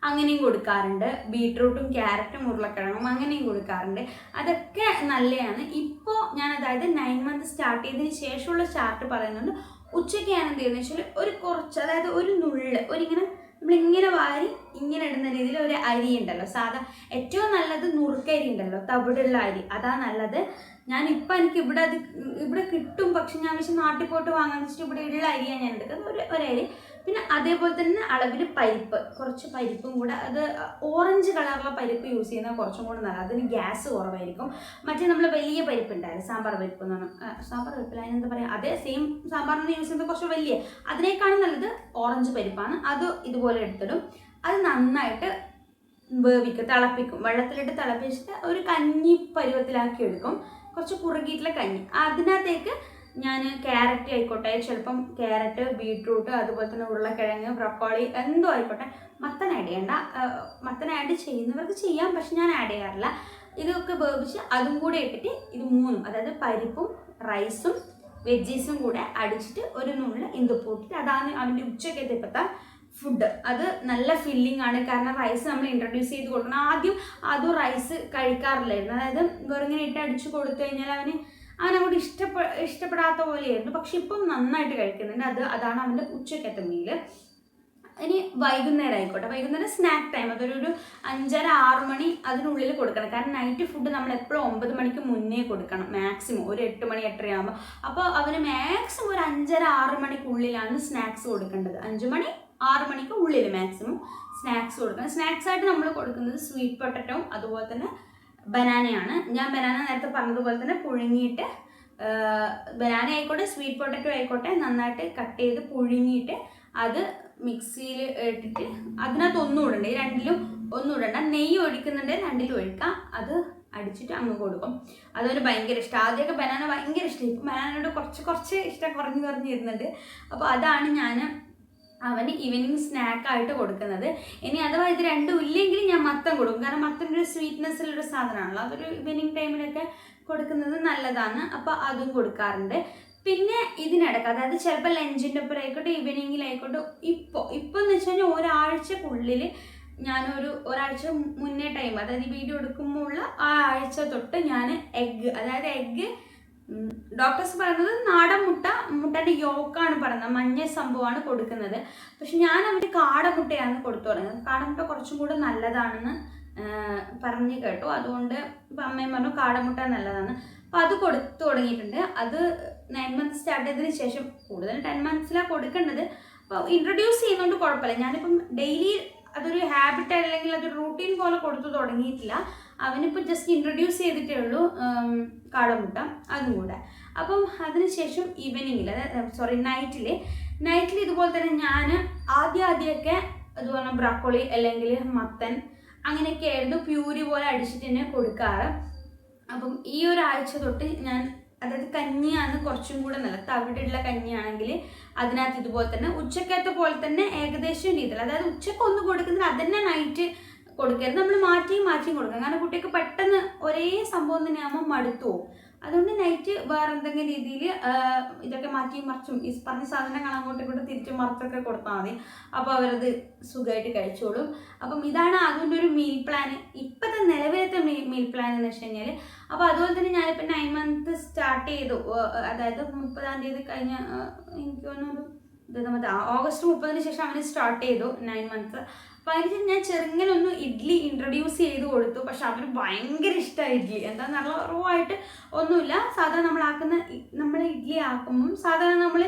Speaker 1: അങ്ങനെയും കൊടുക്കാറുണ്ട്. ബീട്രൂട്ടും ക്യാരറ്റും ഉരുളക്കിഴങ്ങും അങ്ങനെയും കൊടുക്കാറുണ്ട്. അതൊക്കെ നല്ലതാണ് ഇപ്പോൾ ഞാൻ അതായത് നയൻ മന്ത് സ്റ്റാർട്ട് ചെയ്തതിന് ശേഷമുള്ള ചാർട്ട് പറയുന്നുണ്ട്. ഉച്ചയ്ക്ക് ഞാൻ എന്ത് ചെയ്യുന്നത് വെച്ചാൽ ഒരു കുറച്ച് അതായത് ഒരു നുള്ള് ഒരിങ്ങനെ നമ്മളിങ്ങനെ വാരി ഇങ്ങനെ ഇടുന്ന രീതിയിൽ ഒരു അരി ഉണ്ടല്ലോ. സാധാ ഏറ്റവും നല്ലത് നുറുക്കരി ഉണ്ടല്ലോ തവിടുള്ള അരി. അതാ നല്ലത്. ഞാൻ ഇപ്പം എനിക്ക് ഇവിടെ അത് ഇവിടെ കിട്ടും പക്ഷെ ഞാൻ പക്ഷെ നാട്ടിൽ പോയിട്ട് വാങ്ങാൻ വെച്ചിട്ട് ഇവിടെ ഉള്ള അരിയാണ് ഞാൻ എടുക്കുന്നത്. ഒരു ഒരരി പിന്നെ അതേപോലെ തന്നെ അളവിൽ പരിപ്പ്. കുറച്ച് പരിപ്പും കൂടെ. അത് ഓറഞ്ച് കളറുള്ള പരിപ്പ് യൂസ് ചെയ്യുന്നത് കുറച്ചും കൂടെ നല്ല അതിന് ഗ്യാസ് കുറവായിരിക്കും. മറ്റേ നമ്മൾ വലിയ പരിപ്പ് ഉണ്ടായിരുന്നു സാമ്പാർ പരിപ്പ് എന്ന് പറഞ്ഞാൽ സാമ്പാർ പരിപ്പില്ല അതിനെന്താ പറയുക അതേ സെയിം സാമ്പാറിന് യൂസ് ചെയ്യുന്നത് കുറച്ച് വലിയ. അതിനേക്കാളും നല്ലത് ഓറഞ്ച് പരിപ്പാണ്. അത് ഇതുപോലെ എടുത്തിടും. അത് നന്നായിട്ട് വേവിക്കും തിളപ്പിക്കും. വെള്ളത്തിലിട്ട് തിളപ്പിച്ചിട്ട് ഒരു കഞ്ഞി പരുവത്തിലാക്കി എടുക്കും. കുറച്ച് കുറുകിയിട്ടുള്ള കഞ്ഞി. അതിനകത്തേക്ക് ഞാൻ ക്യാരറ്റ് ആയിക്കോട്ടെ ചിലപ്പം ക്യാരറ്റ് ബീട്രൂട്ട് അതുപോലെ തന്നെ ഉരുളക്കിഴങ്ങ് ബ്രക്കോളി എന്തോ ആയിക്കോട്ടെ. മത്തൻ ആഡ് ചെയ്യണ്ട. മത്തൻ ആഡ് ചെയ്യുന്നവർക്ക് ചെയ്യാം പക്ഷെ ഞാൻ ആഡ് ചെയ്യാറില്ല. ഇതൊക്കെ വേവിച്ച് അതും കൂടെ ഇട്ടിട്ട് ഇത് മൂന്നും അതായത് പരിപ്പും റൈസും വെജീസും കൂടെ അടിച്ചിട്ട് ഒരു നുള്ളിൽ ഇന്തുപ്പൂട്ടിട്ട് അതാണ് അവന്റെ ഉച്ചക്കത്തെ ഇപ്പോഴത്തെ ഫുഡ് അത് നല്ല ഫില്ലിംഗ് ആണ്. കാരണം റൈസ് നമ്മൾ ഇൻട്രൊഡ്യൂസ് ചെയ്ത് കൊടുക്കണം. ആദ്യം അതും റൈസ് കഴിക്കാറില്ലായിരുന്നു. അതായത് വെറുങ്ങനെ ഇട്ട് അടിച്ച് കൊടുത്തു കഴിഞ്ഞാൽ അവന് അവനങ്ങോട്ട് ഇഷ്ടപ്പെ ഇഷ്ടപ്പെടാത്ത പോലെയായിരുന്നു. പക്ഷെ ഇപ്പം നന്നായിട്ട് കഴിക്കുന്നുണ്ട്. അത് അതാണ് അവന്റെ ഉച്ചക്കത്തെ മീൽ ഇനി വൈകുന്നേരം ആയിക്കോട്ടെ. വൈകുന്നേരം സ്നാക്ക് ടൈം അതൊരു ഒരു അഞ്ചര ആറ് മണി അതിനുള്ളിൽ കൊടുക്കണം. കാരണം നൈറ്റ് ഫുഡ് നമ്മൾ എപ്പോഴും ഒമ്പത് മണിക്ക് മുന്നേ കൊടുക്കണം. മാക്സിമം ഒരു എട്ട് മണി എട്ടരയാകുമ്പോൾ അപ്പോൾ അവന് മാക്സിമം ഒരു അഞ്ചര ആറ് മണിക്കുള്ളിലാണ് സ്നാക്സ് കൊടുക്കേണ്ടത്. അഞ്ച് മണി ആറ് മണിക്ക് ഉള്ളിൽ മാക്സിമം സ്നാക്സ് കൊടുക്കണം. സ്നാക്സ് ആയിട്ട് നമ്മൾ കൊടുക്കുന്നത് സ്വീറ്റ് പൊട്ടറ്റോ അതുപോലെ തന്നെ ബനാനയാണ്. ഞാൻ ബനാന നേരത്തെ പറഞ്ഞതുപോലെ തന്നെ പുഴുങ്ങിയിട്ട് ബനാന ആയിക്കോട്ടെ സ്വീറ്റ് പൊട്ടറ്റോ ആയിക്കോട്ടെ നന്നായിട്ട് കട്ട് ചെയ്ത് പുഴുങ്ങിയിട്ട് അത് മിക്സിയിൽ ഇട്ടിട്ട് അതിനകത്ത് ഒന്നും ഇടണ്ട. ഈ രണ്ടിലും ഒന്നും ഇടണ്ട. നെയ്യ് ഒഴിക്കുന്നുണ്ട് രണ്ടിലും ഒഴിക്കാം. അത് അടിച്ചിട്ട് അങ്ങ് കൊടുക്കും. അതൊരു ഭയങ്കര ഇഷ്ടം. ആദ്യമൊക്കെ ബനാന ഭയങ്കര ഇഷ്ടം. ഇപ്പം ബനാനയോട് കുറച്ച് കുറച്ച് ഇഷ്ടം കുറഞ്ഞ് കുറഞ്ഞ് വരുന്നുണ്ട്. അപ്പോൾ അതാണ് ഞാൻ അവന് ഈവനിങ് സ്നാക്കായിട്ട് കൊടുക്കുന്നത്. ഇനി അഥവാ ഇത് രണ്ടും ഇല്ലെങ്കിൽ ഞാൻ മത്തം കൊടുക്കും. കാരണം മത്തന്റെ ഒരു സ്വീറ്റ്നെസ്സിലൊരു സാധനമാണല്ലോ. അതൊരു ഈവനിങ് ടൈമിലൊക്കെ കൊടുക്കുന്നത് നല്ലതാണ്. അപ്പോൾ അതും കൊടുക്കാറുണ്ട്. പിന്നെ ഇതിനിടക്ക് അതായത് ചിലപ്പോൾ ലഞ്ചിന്റെ ഒപ്പം ആയിക്കോട്ടെ ഈവനിങ്ങിലായിക്കോട്ടെ ഇപ്പോൾ ഇപ്പോൾ എന്ന് വെച്ച് കഴിഞ്ഞാൽ ഒരാഴ്ചക്കുള്ളിൽ ഞാനൊരു ഒരാഴ്ച മുന്നേ ടൈം അതായത് വീഡിയോ എടുക്കുമ്പോൾ ഉള്ള ആ ആഴ്ച തൊട്ട് ഞാൻ എഗ്ഗ് അതായത് എഗ്ഗ് ഡോക്ടേഴ്സ് പറയുന്നത് നാടൻ മുട്ട മുട്ടന്റെ യോക്കാണ് പറയുന്നത് മഞ്ഞ സംഭവമാണ് കൊടുക്കുന്നത്. പക്ഷെ ഞാൻ അവർ കാടമുട്ടയാണ് കൊടുത്തു തുടങ്ങുന്നത്. കാടമുട്ട കുറച്ചും കൂടെ നല്ലതാണെന്ന് പറഞ്ഞ് കേട്ടു. അതുകൊണ്ട് ഇപ്പം അമ്മയും പറഞ്ഞു കാടമുട്ട നല്ലതാണ്. അപ്പോൾ അത് കൊടുത്തു തുടങ്ങിയിട്ടുണ്ട്. അത് നയൻ മന്ത്സ് സ്റ്റാർട്ട് ചെയ്തതിന് ശേഷം കൂടുതൽ ടെൻ മന്ത്സിലാണ് കൊടുക്കേണ്ടത്. അപ്പോൾ ഇൻട്രൊഡ്യൂസ് ചെയ്യുന്നതുകൊണ്ട് കുഴപ്പമില്ല. ഞാനിപ്പം ഡെയിലി അതൊരു ഹാബിറ്റ് അല്ലെങ്കിൽ അതൊരു റൂട്ടീൻ പോലെ കൊടുത്തു തുടങ്ങിയിട്ടില്ല. അവനിപ്പോൾ ജസ്റ്റ് ഇൻട്രൊഡ്യൂസ് ചെയ്തിട്ടേ ഉള്ളൂ കാടമുട്ട അതും കൂടെ. അപ്പം അതിനുശേഷം ഈവനിങ്ങിൽ അതായത് സോറി നൈറ്റിൽ നൈറ്റിൽ ഇതുപോലെ തന്നെ ഞാൻ ആദ്യം ആദ്യമൊക്കെ അതുപോലെ ബ്രക്കോളി അല്ലെങ്കിൽ മത്തൻ അങ്ങനെയൊക്കെ ആയിരുന്നു പ്യൂരി പോലെ അടിച്ചിട്ട് തന്നെ കൊടുക്കാറ്. അപ്പം ഈ ഒരാഴ്ച തൊട്ട് ഞാൻ അതായത് കഞ്ഞിയാണ് കുറച്ചും കൂടെ നല്ല തവിടുള്ള കഞ്ഞിയാണെങ്കിൽ അതിനകത്ത് ഇതുപോലെ തന്നെ ഉച്ചക്കത്തെ പോലെ തന്നെ ഏകദേശം രീതിയിൽ അതായത് ഉച്ചയ്ക്ക് ഒന്ന് കൊടുക്കുന്നത് അതന്നെ നൈറ്റ് കൊടുക്കരുത്. നമ്മൾ മാറ്റിയും മാറ്റിയും കൊടുക്കണം. കാരണം കുട്ടിക്ക് പെട്ടെന്ന് ഒരേ സംഭവം തന്നെ ആകുമ്പോൾ മടുത്തു അതുകൊണ്ട് നൈറ്റ് വേറെ എന്തെങ്കിലും രീതിയിൽ ഇതൊക്കെ മാറ്റിയും മറിച്ചും ഈ പറഞ്ഞ സാധനങ്ങൾ അങ്ങോട്ടും ഇങ്ങോട്ടും തിരിച്ചും മറിച്ചൊക്കെ കൊടുത്താൽ മതി. അപ്പോൾ അവരത് സുഖമായിട്ട് കഴിച്ചോളും. അപ്പം ഇതാണ് അതിന്റെ ഒരു മീൽ പ്ലാൻ ഇപ്പോഴത്തെ നിലവിലത്തെ മീൽ മീൽ പ്ലാൻ എന്ന് വെച്ച് കഴിഞ്ഞാൽ അപ്പോൾ അതുപോലെ തന്നെ ഞാനിപ്പോൾ നയൻ മന്ത് സ്റ്റാർട്ട് ചെയ്തു. അതായത് മുപ്പതാം തീയതി കഴിഞ്ഞ എനിക്ക് തോന്നുന്നു ഓഗസ്റ്റ് മുപ്പതിന് ശേഷം അവന് സ്റ്റാർട്ട് ചെയ്തു നയൻ മന്ത്സ് അപ്പോൾ അതിന് ഞാൻ ചെറുങ്ങനൊന്ന് ഇഡ്ഡലി ഇൻട്രൊഡ്യൂസ് ചെയ്ത് കൊടുത്തു. പക്ഷെ അവന് ഭയങ്കര ഇഷ്ടമായി ഇഡ്ഡലി എന്താണെന്ന് റോ ആയിട്ട് ഒന്നുമില്ല. സാധാരണ നമ്മളാക്കുന്ന നമ്മൾ ഇഡ്ഡലി ആക്കുമ്പം സാധാരണ നമ്മൾ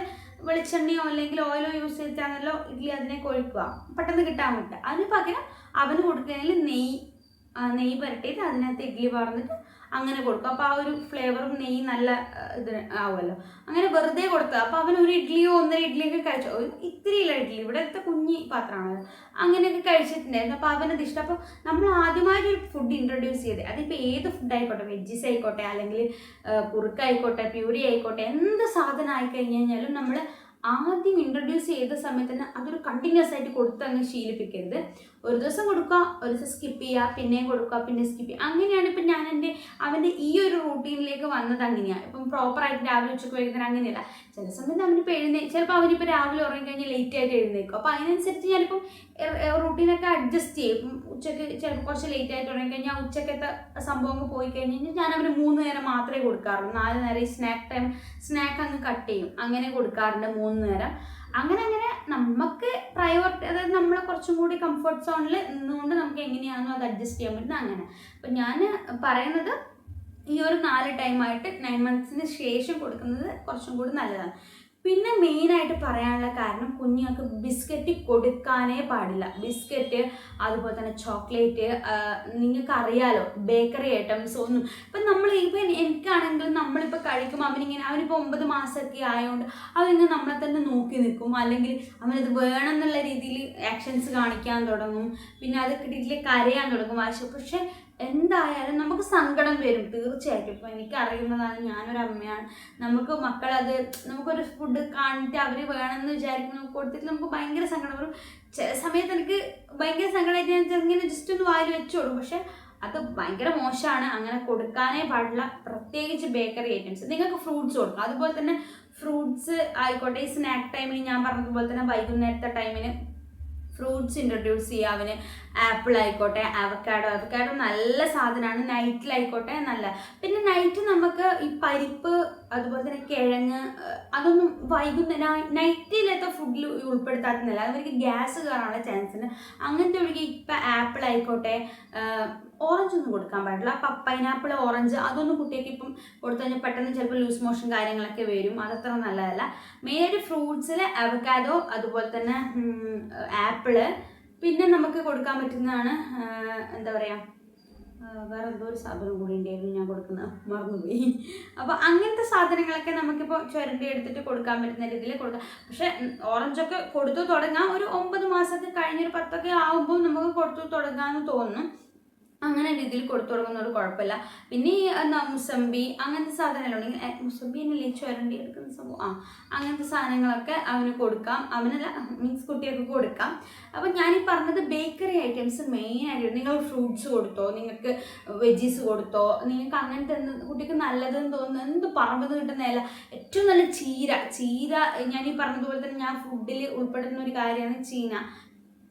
Speaker 1: വെളിച്ചെണ്ണയോ അല്ലെങ്കിൽ ഓയിലോ യൂസ് ചെയ്തിട്ടാണല്ലോ ഇഡ്ഡലി അതിനെ കൊഴുക്കുക. പെട്ടെന്ന് കിട്ടാൻ വേണ്ടിയിട്ട് അതിന് പകരം അവന് കൊടുക്കുകയാണെങ്കിൽ നെയ്യ് നെയ്യ് പുരട്ടിയിട്ട് അതിനകത്ത് ഇഡ്ഡലി പറഞ്ഞിട്ട് അങ്ങനെ കൊടുക്കും. അപ്പോൾ ആ ഒരു ഫ്ലേവറും നെയ്യ് നല്ല ഇത് ആവുമല്ലോ. അങ്ങനെ വെറുതെ കൊടുത്തത് അപ്പോൾ അവൻ ഒരു ഇഡ്ഡലിയോ ഒന്നര ഇഡ്ഡലിയൊക്കെ കഴിച്ചു. ഒരു ഇത്തിരിയില്ല ഇഡ്ഡലി ഇവിടുത്തെ കുഞ്ഞി പാത്രമാണല്ലോ അങ്ങനെയൊക്കെ കഴിച്ചിട്ടുണ്ടായിരുന്നു. അപ്പോൾ അവനത് ഇഷ്ടം. അപ്പോൾ നമ്മൾ ആദ്യമായിട്ട് ഒരു ഫുഡ് ഇൻട്രൊഡ്യൂസ് ചെയ്ത്. അതിപ്പോൾ ഏത് ഫുഡ് ആയിക്കോട്ടെ? വെജ്ജീസ് ആയിക്കോട്ടെ അല്ലെങ്കിൽ കുറുക്കായിക്കോട്ടെ പ്യൂരി ആയിക്കോട്ടെ എന്ത് സാധനം ആയിക്കഴിഞ്ഞ് കഴിഞ്ഞാലും നമ്മൾ ആദ്യം ഇൻട്രൊഡ്യൂസ് ചെയ്ത സമയത്ത് തന്നെ അതൊരു കണ്ടിന്യൂസ് ആയിട്ട് കൊടുത്ത് അങ്ങ് ശീലിപ്പിക്കരുത്. ഒരു ദിവസം കൊടുക്കുക ഒരു ദിവസം സ്കിപ്പ് ചെയ്യുക പിന്നെയും കൊടുക്കുക പിന്നെ സ്കിപ്പ് ചെയ്യുക. അങ്ങനെയാണ് ഇപ്പം ഞാൻ അവന്റെ ഈ ഒരു റൂട്ടീനിലേക്ക് വന്നത് അങ്ങനെയാണ് ഇപ്പം പ്രോപ്പറായിട്ട് രാവിലെ ഉച്ചയ്ക്ക് വൈകുന്നേരം അങ്ങനെയല്ല. ചില സമയത്ത് അവനിപ്പോൾ എഴുന്നേ ചിലപ്പോൾ അവനിപ്പോൾ രാവിലെ ഉറങ്ങിക്കഴിഞ്ഞാൽ ലേറ്റ് ആയിട്ട് എഴുന്നേക്കും അപ്പോൾ അതിനനുസരിച്ച് ഞാനിപ്പം റൂട്ടീനൊക്കെ അഡ്ജസ്റ്റ് ചെയ്യും. ഉച്ചയ്ക്ക് ചിലപ്പോൾ കുറച്ച് ലേറ്റ് ആയിട്ട് ഉറങ്ങിക്കഴിഞ്ഞാൽ ഉച്ചക്കത്തെ സംഭവം പോയി കഴിഞ്ഞ് കഴിഞ്ഞാൽ ഞാൻ അവന് മൂന്ന് നേരം മാത്രമേ കൊടുക്കാറുള്ളൂ. നാല് നേരം ഈ സ്നാക്ക് ടൈം സ്നാക്ക് അങ്ങ് കട്ട് ചെയ്യും. അങ്ങനെ കൊടുക്കാറുണ്ട് മൂന്ന് നേരം. അങ്ങനെ അങ്ങനെ നമുക്ക് പ്രയോറിറ്റി അതായത് നമ്മളെ കുറച്ചും കൂടി കംഫർട്ട് സോണിൽ നിന്നുകൊണ്ട് നമുക്ക് എങ്ങനെയാണോ അത് അഡ്ജസ്റ്റ് ചെയ്യാൻ പറ്റുന്നത് അങ്ങനെ. അപ്പം ഞാൻ പറയുന്നത് ഈ ഒരു നാല് ടൈമായിട്ട് നയൻ മന്ത്സിന് ശേഷം കൊടുക്കുന്നത് കുറച്ചും കൂടി നല്ലതാണ്. പിന്നെ മെയിനായിട്ട് പറയാനുള്ള കാരണം കുഞ്ഞുങ്ങൾക്ക് ബിസ്ക്കറ്റ് കൊടുക്കാനേ പാടില്ല. ബിസ്ക്കറ്റ് അതുപോലെ തന്നെ ചോക്ലേറ്റ് നിങ്ങൾക്ക് അറിയാലോ ബേക്കറി ഐറ്റംസ് ഒന്നും. ഇപ്പം നമ്മൾ ഇപ്പം എനിക്കാണെങ്കിലും നമ്മളിപ്പോൾ കഴിക്കും അവനിങ്ങനെ അവനിപ്പോൾ ഒമ്പത് മാസമൊക്കെ ആയതുകൊണ്ട് അവനിങ്ങനെ നമ്മളെ തന്നെ നോക്കി നിൽക്കും. അല്ലെങ്കിൽ അവനത് വേണം എന്നുള്ള രീതിയിൽ ആക്ഷൻസ് കാണിക്കാൻ തുടങ്ങും. പിന്നെ അത് രീതിയിൽ കരയാൻ തുടങ്ങും. വാശി പക്ഷേ എന്തായാലും നമുക്ക് സങ്കടം വരും. തീർച്ചയായിട്ടും. ഇപ്പം എനിക്കറിയുന്നതാണ് ഞാനൊരു അമ്മയാണ് നമുക്ക് മക്കളത് നമുക്കൊരു ഫുഡ് കാണിട്ട് അവർ വേണമെന്ന് വിചാരിക്കുന്നു കൊടുത്തിട്ട് നമുക്ക് ഭയങ്കര സങ്കടം വരും. ചില സമയത്ത് എനിക്ക് ഭയങ്കര സങ്കടമായിട്ട് ഞാൻ ഇങ്ങനെ ജസ്റ്റ് ഒന്ന് വായിൽ വെച്ചോളൂ. പക്ഷെ അത് ഭയങ്കര മോശമാണ്. അങ്ങനെ കൊടുക്കാനേ പാടില്ല. പ്രത്യേകിച്ച് ബേക്കറി ഐറ്റംസ്. നിങ്ങൾക്ക് ഫ്രൂട്ട്സ് കൊടുക്കാം. അതുപോലെ തന്നെ ഫ്രൂട്ട്സ് ആയിക്കോട്ടെ ഈ സ്നാക്ക് ടൈമിന് ഞാൻ പറഞ്ഞതുപോലെ തന്നെ വൈകുന്നേരത്തെ ടൈമിന് ഫ്രൂട്ട്സ് ഇൻട്രൊഡ്യൂസ് ചെയ്യുക. അവന് ആപ്പിൾ ആയിക്കോട്ടെ അവക്കാഡോ അവക്കാഡോ നല്ല സാധനമാണ്. നൈറ്റിലായിക്കോട്ടെ നല്ല. പിന്നെ നൈറ്റ് നമുക്ക് ഈ പരിപ്പ് അതുപോലെ തന്നെ കിഴങ്ങ് അതൊന്നും വൈകുന്ന നൈറ്റിലത്തെ ഫുഡിൽ ഉൾപ്പെടുത്താത്തതല്ല അവർക്ക് ഗ്യാസ് കയറാനുള്ള ചാൻസ് ഉണ്ട്. അങ്ങനത്തെ ഒഴികെ ഇപ്പം ആപ്പിൾ ആയിക്കോട്ടെ ഓറഞ്ച് ഒന്നും കൊടുക്കാൻ പാടില്ല. അപ്പം പൈനാപ്പിൾ ഓറഞ്ച് അതൊന്നും കുട്ടിയൊക്കെ ഇപ്പം കൊടുത്തു കഴിഞ്ഞാൽ പെട്ടെന്ന് ചിലപ്പോൾ ലൂസ് മോഷൻ കാര്യങ്ങളൊക്കെ വരും. അതത്ര നല്ലതല്ല. മെയിനായിട്ട് ഫ്രൂട്ട്സിൽ അവക്കാഡോ അതുപോലെ തന്നെ ആപ്പിൾ പിന്നെ നമുക്ക് കൊടുക്കാൻ പറ്റുന്നതാണ് എന്താ പറയുക വേറെ എന്തോ ഒരു സാധനം കൂടി ഉണ്ടായിരുന്നു ഞാൻ കൊടുക്കുന്നത്. മറന്നുപോയി. അപ്പോൾ അങ്ങനത്തെ സാധനങ്ങളൊക്കെ നമുക്കിപ്പോൾ ചുരണ്ടി എടുത്തിട്ട് കൊടുക്കാൻ പറ്റുന്ന രീതിയിൽ കൊടുക്കാം. പക്ഷേ ഓറഞ്ചൊക്കെ കൊടുത്തു തുടങ്ങാം. ഒരു ഒമ്പത് മാസമൊക്കെ കഴിഞ്ഞൊരു പത്തൊക്കെ ആകുമ്പോൾ നമുക്ക് കൊടുത്തു തുടങ്ങാമെന്ന് തോന്നുന്നു. അങ്ങനെ രീതിയിൽ കൊടുത്തു തുടങ്ങുന്നതുകൊണ്ട് കുഴപ്പമില്ല. പിന്നെ ഈ എന്താ മുസമ്പി അങ്ങനത്തെ സാധനങ്ങളുണ്ടെങ്കിൽ ഉണ്ടെങ്കിൽ മുസമ്പി എന്നല്ലേ ചുരണ്ടി എടുക്കുന്ന സംഭവം? ആ അങ്ങനത്തെ സാധനങ്ങളൊക്കെ അവന് കൊടുക്കാം. അവനല്ല മീൻസ് കുട്ടികൾക്ക് കൊടുക്കാം. അപ്പം ഞാനീ പറഞ്ഞത് ബേക്കറി ഐറ്റംസ് മെയിൻ ആയിട്ട് നിങ്ങൾ ഫ്രൂട്ട്സ് കൊടുത്തോ നിങ്ങൾക്ക് വെജീസ് കൊടുത്തോ നിങ്ങൾക്ക് അങ്ങനത്തെ എന്ത് കുട്ടിക്ക് നല്ലതെന്ന് തോന്നുന്നു എന്ത് പറമ്പത് കിട്ടുന്നതല്ല. ഏറ്റവും നല്ല ചീര. ചീര ഞാൻ ഈ പറഞ്ഞതുപോലെ തന്നെ ഞാൻ ഫുഡിൽ ഉൾപ്പെടുന്ന ഒരു കാര്യമാണ് ചീന.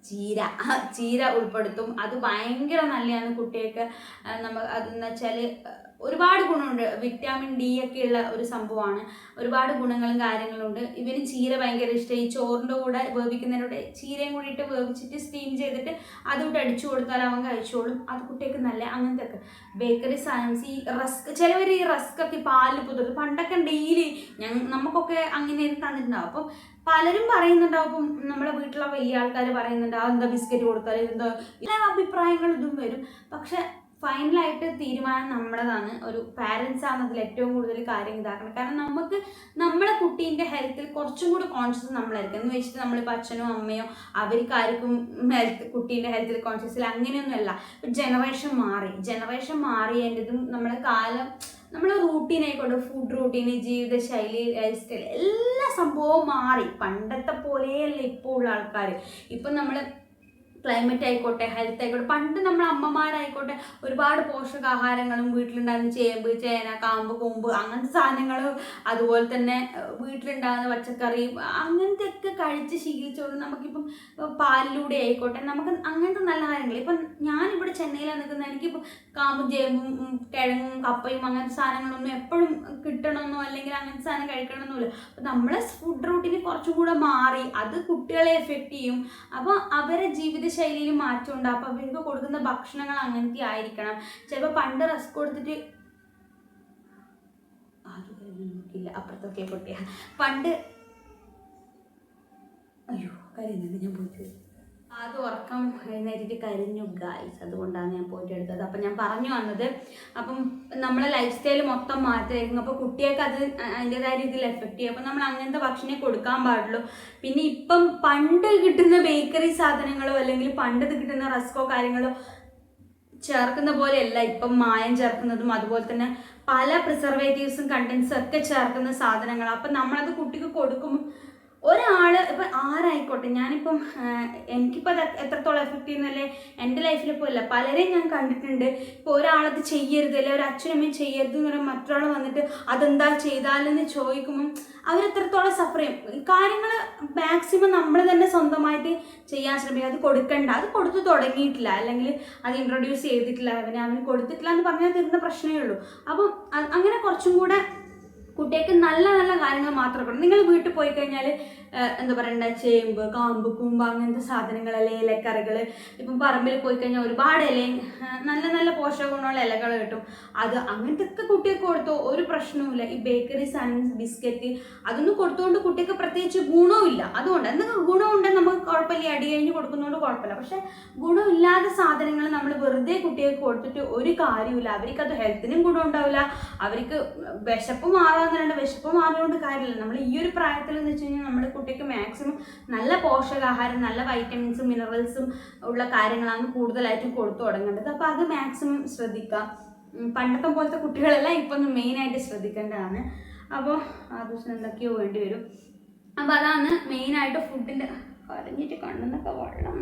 Speaker 1: ചീര. (laughs) ചീര ഉൾപ്പെടുത്തും. അത് ഭയങ്കര നല്ലതാണ് കുട്ടികൾക്ക്. നമ്മൾ നമ്മ അതെന്ന് വെച്ചാൽ ഒരുപാട് ഗുണമുണ്ട്. വിറ്റാമിൻ ഡി ഒക്കെ ഉള്ള ഒരു സംഭവമാണ്. ഒരുപാട് ഗുണങ്ങളും കാര്യങ്ങളും ഉണ്ട്. ഇവന് ചീര ഭയങ്കര ഇഷ്ടം. ഈ ചോറിന്റെ കൂടെ വേവിക്കുന്നതിലൂടെ ചീരയും കൂടിയിട്ട് വേവിച്ചിട്ട് സ്റ്റീം ചെയ്തിട്ട് അതുകൊണ്ട് അടിച്ചു കൊടുത്താൽ അവൻ കഴിച്ചോളും. അത് കുട്ടികൾക്ക് നല്ല അങ്ങനത്തെ ഒക്കെ ബേക്കറി സാധനംസ് ഈ റസ്ക് ചിലവർ ഈ റസ്ക് ഒക്കെ പാലിൽ പുതിർത്ത്. പണ്ടൊക്കെ ഡെയിലി ഞങ്ങൾ നമുക്കൊക്കെ അങ്ങനെ തന്നിട്ടുണ്ടാവും. അപ്പം പലരും പറയുന്നുണ്ടാവും നമ്മളെ വീട്ടിലെ വലിയ ആൾക്കാർ പറയുന്നുണ്ട് എന്താ ബിസ്ക്കറ്റ് കൊടുത്താൽ എന്താ? എല്ലാ അഭിപ്രായങ്ങളും ഇതും വരും. പക്ഷെ ഫൈനലായിട്ട് തീരുമാനം നമ്മളതാണ്. ഒരു പാരൻസ് ആണ് അതിൽ ഏറ്റവും കൂടുതൽ കാര്യം ഇതാക്കണം കാരണം നമുക്ക് നമ്മളെ കുട്ടീന്റെ ഹെൽത്തിൽ കുറച്ചും കൂടി കോൺഷ്യസ് നമ്മളായിരിക്കും എന്ന് വെച്ചിട്ട് നമ്മളിപ്പോൾ അച്ഛനോ അമ്മയോ അവർക്കാർക്കും ഹെൽത്ത് കുട്ടീന്റെ ഹെൽത്തിൽ കോൺഷ്യസ് ഇല്ല അങ്ങനെയൊന്നുമല്ല ജനറേഷൻ മാറി. ജനറേഷൻ മാറിയതിന്റെതും നമ്മുടെ കാലം നമ്മളെ റൂട്ടീനെ കൊണ്ട് ഫുഡ് റൂട്ടീന് ജീവിതശൈലി ലൈഫ് സ്റ്റൈൽ എല്ലാ സംഭവവും മാറി. പണ്ടത്തെ പോലെയല്ല ഇപ്പോൾ ഉള്ള ആൾക്കാർ ഇപ്പം നമ്മൾ ക്ലൈമറ്റ് ആയിക്കോട്ടെ ഹെൽത്ത് ആയിക്കോട്ടെ. പണ്ട് നമ്മൾ അമ്മമാരായിക്കോട്ടെ ഒരുപാട് പോഷകാഹാരങ്ങളും വീട്ടിലുണ്ടാകുന്ന ചേമ്പ് ചേന കാമ്പ് കൊമ്പ് അങ്ങനത്തെ സാധനങ്ങളും അതുപോലെ തന്നെ വീട്ടിലുണ്ടാകുന്ന പച്ചക്കറി അങ്ങനത്തെ ഒക്കെ കഴിച്ച് ശീലിച്ചോണ്ട് നമുക്കിപ്പം പാലിലൂടെ ആയിക്കോട്ടെ. നമുക്ക് അങ്ങനത്തെ നല്ല കാര്യങ്ങൾ ഇപ്പം ഞാനിവിടെ ചെന്നൈയിലാണ് നിൽക്കുന്നത്. എനിക്കിപ്പോൾ കാമ്പും ചേമ്പും കിഴങ്ങും കപ്പയും അങ്ങനത്തെ സാധനങ്ങളൊന്നും എപ്പോഴും കിട്ടണമെന്നോ അല്ലെങ്കിൽ അങ്ങനത്തെ സാധനം കഴിക്കണമെന്നോ അപ്പം നമ്മളെ ഫുഡ് റൂട്ടീന് കുറച്ചും കൂടെ മാറി. അത് കുട്ടികളെ എഫക്റ്റ് ചെയ്യും. അപ്പോൾ അവരെ ജീവിതശൈലിയിൽ മാറ്റം ഉണ്ടാകും അപ്പോൾ അവർക്ക് കൊടുക്കുന്ന ഭക്ഷണങ്ങൾ അങ്ങനത്തെ ആയിരിക്കണം. ചിലപ്പോൾ പണ്ട് റസ്ക് കൊടുത്തിട്ട് കരുതുന്നില്ല അപ്പുറത്തൊക്കെ പൊട്ടിയ. പണ്ട് അയ്യോ കരുതുന്നത് ഞാൻ പോയിട്ട്. അത് ഉറക്കം എഴുന്നേറ്റിട്ട് കരിഞ്ഞു ഗായ്സ് അതുകൊണ്ടാണ് ഞാൻ പോയിട്ട് എടുത്തത്. അപ്പം ഞാൻ പറഞ്ഞു വന്നത് അപ്പം നമ്മളെ ലൈഫ് സ്റ്റൈൽ മൊത്തം മാറ്റമായിരുന്നു അപ്പോൾ കുട്ടികൾക്ക് അത് അതിന്റെതായ രീതിയിൽ എഫക്റ്റ് ചെയ്യും. അപ്പം നമ്മൾ അങ്ങനത്തെ ഭക്ഷണമേ കൊടുക്കാൻ പാടുള്ളൂ. പിന്നെ ഇപ്പം പണ്ട് കിട്ടുന്ന ബേക്കറി സാധനങ്ങളോ അല്ലെങ്കിൽ പണ്ട് കിട്ടുന്ന റസ്കോ കാര്യങ്ങളോ ചേർക്കുന്ന പോലെയല്ല. ഇപ്പം മായം ചേർക്കുന്നതും അതുപോലെ തന്നെ പല പ്രിസർവേറ്റീവ്സും കണ്ടൻസും ഒക്കെ ചേർക്കുന്ന സാധനങ്ങൾ അപ്പം നമ്മളത് കുട്ടിക്ക് കൊടുക്കുമ്പോൾ ഒരാൾ ഇപ്പം ആരായിക്കോട്ടെ? ഞാനിപ്പം എനിക്കിപ്പോൾ അത് എത്രത്തോളം എഫക്റ്റ് ചെയ്യുന്നല്ലേ? എന്റെ ലൈഫിൽ ഇപ്പോൾ ഇല്ല പലരെയും ഞാൻ കണ്ടിട്ടുണ്ട്. ഇപ്പോൾ ഒരാളത് ചെയ്യരുത് അല്ലെങ്കിൽ ഒരു അച്ഛനമ്മയും ചെയ്യരുത് എന്ന് പറയുമ്പോൾ മറ്റൊരാൾ വന്നിട്ട് അതെന്താ ചെയ്താലെന്ന് ചോദിക്കുമ്പം അവരെത്രത്തോളം സഫർ ചെയ്യും? കാര്യങ്ങൾ മാക്സിമം നമ്മൾ തന്നെ സ്വന്തമായിട്ട് ചെയ്യാൻ ശ്രമിക്കുക അത് കൊടുക്കണ്ട. അത് കൊടുത്തു തുടങ്ങിയിട്ടില്ല. അല്ലെങ്കിൽ അത് ഇൻട്രൊഡ്യൂസ് ചെയ്തിട്ടില്ല. അവന് അവന് കൊടുത്തിട്ടില്ല എന്ന് പറഞ്ഞാൽ തീർന്ന പ്രശ്നമേ ഉള്ളൂ. അപ്പം അങ്ങനെ കുറച്ചും കൂടെ കുട്ടികൾക്ക് നല്ല നല്ല കാര്യങ്ങൾ മാത്രം പറഞ്ഞു നിങ്ങൾ വീട്ടിൽ പോയി കഴിഞ്ഞാൽ എന്താ പറയണ്ട ചേമ്പ് കാമ്പ് കൂമ്പ് അങ്ങനത്തെ സാധനങ്ങൾ അല്ലെങ്കിൽ ഇലക്കറികൾ. ഇപ്പം പറമ്പിൽ പോയി കഴിഞ്ഞാൽ ഒരുപാട് ഇലയും നല്ല നല്ല പോഷക ഗുണമുള്ള ഇലകൾ കിട്ടും. അത് അങ്ങനത്തെ ഒക്കെ കൊടുത്തോ ഒരു പ്രശ്നവുമില്ല. ഈ ബേക്കറി സാധനങ്ങൾ ബിസ്ക്കറ്റ് അതൊന്നും കൊടുത്തുകൊണ്ട് കുട്ടിക്ക് പ്രത്യേകിച്ച് ഗുണവുമില്ല. അതുകൊണ്ട് എന്തെങ്കിലും ഗുണമുണ്ടെങ്കിൽ നമുക്ക് കുഴപ്പമില്ല. അടി കഴിഞ്ഞ് കൊടുക്കുന്നതുകൊണ്ട് കുഴപ്പമില്ല. പക്ഷേ ഗുണമില്ലാത്ത സാധനങ്ങൾ നമ്മൾ വെറുതെ കുട്ടികൾക്ക് കൊടുത്തിട്ട് ഒരു കാര്യമില്ല അവർക്ക് അത് ഹെൽത്തിനും ഗുണം ഉണ്ടാവില്ല അവർക്ക് വിശപ്പ് മാറാന്നുണ്ട് വിശപ്പ് മാറുന്നതുകൊണ്ട് കാര്യമില്ല. നമ്മൾ ഈ ഒരു പ്രായത്തിൽ എന്ന് വെച്ച് കഴിഞ്ഞാൽ നമ്മുടെ കുട്ടിക്ക് മാക്സിമം നല്ല പോഷകാഹാരം നല്ല വൈറ്റമിൻസും മിനറൽസും ഉള്ള കാര്യങ്ങളാണ് കൂടുതലായിട്ടും കൊടുത്തു തുടങ്ങേണ്ടത്. അപ്പോൾ അത് മാക്സിമം ശ്രദ്ധിക്കുക. പണ്ടത്തെ പോലത്തെ കുട്ടികളെല്ലാം ഇപ്പം മെയിനായിട്ട് ശ്രദ്ധിക്കേണ്ടതാണ്. അപ്പോൾ ആ ദിവസം എന്തൊക്കെയോ വേണ്ടി വരും. അപ്പോൾ അതാണ് മെയിനായിട്ട് ഫുഡിന്റെ കരഞ്ഞിട്ട് കണ്ണെന്നൊക്കെ വെള്ളം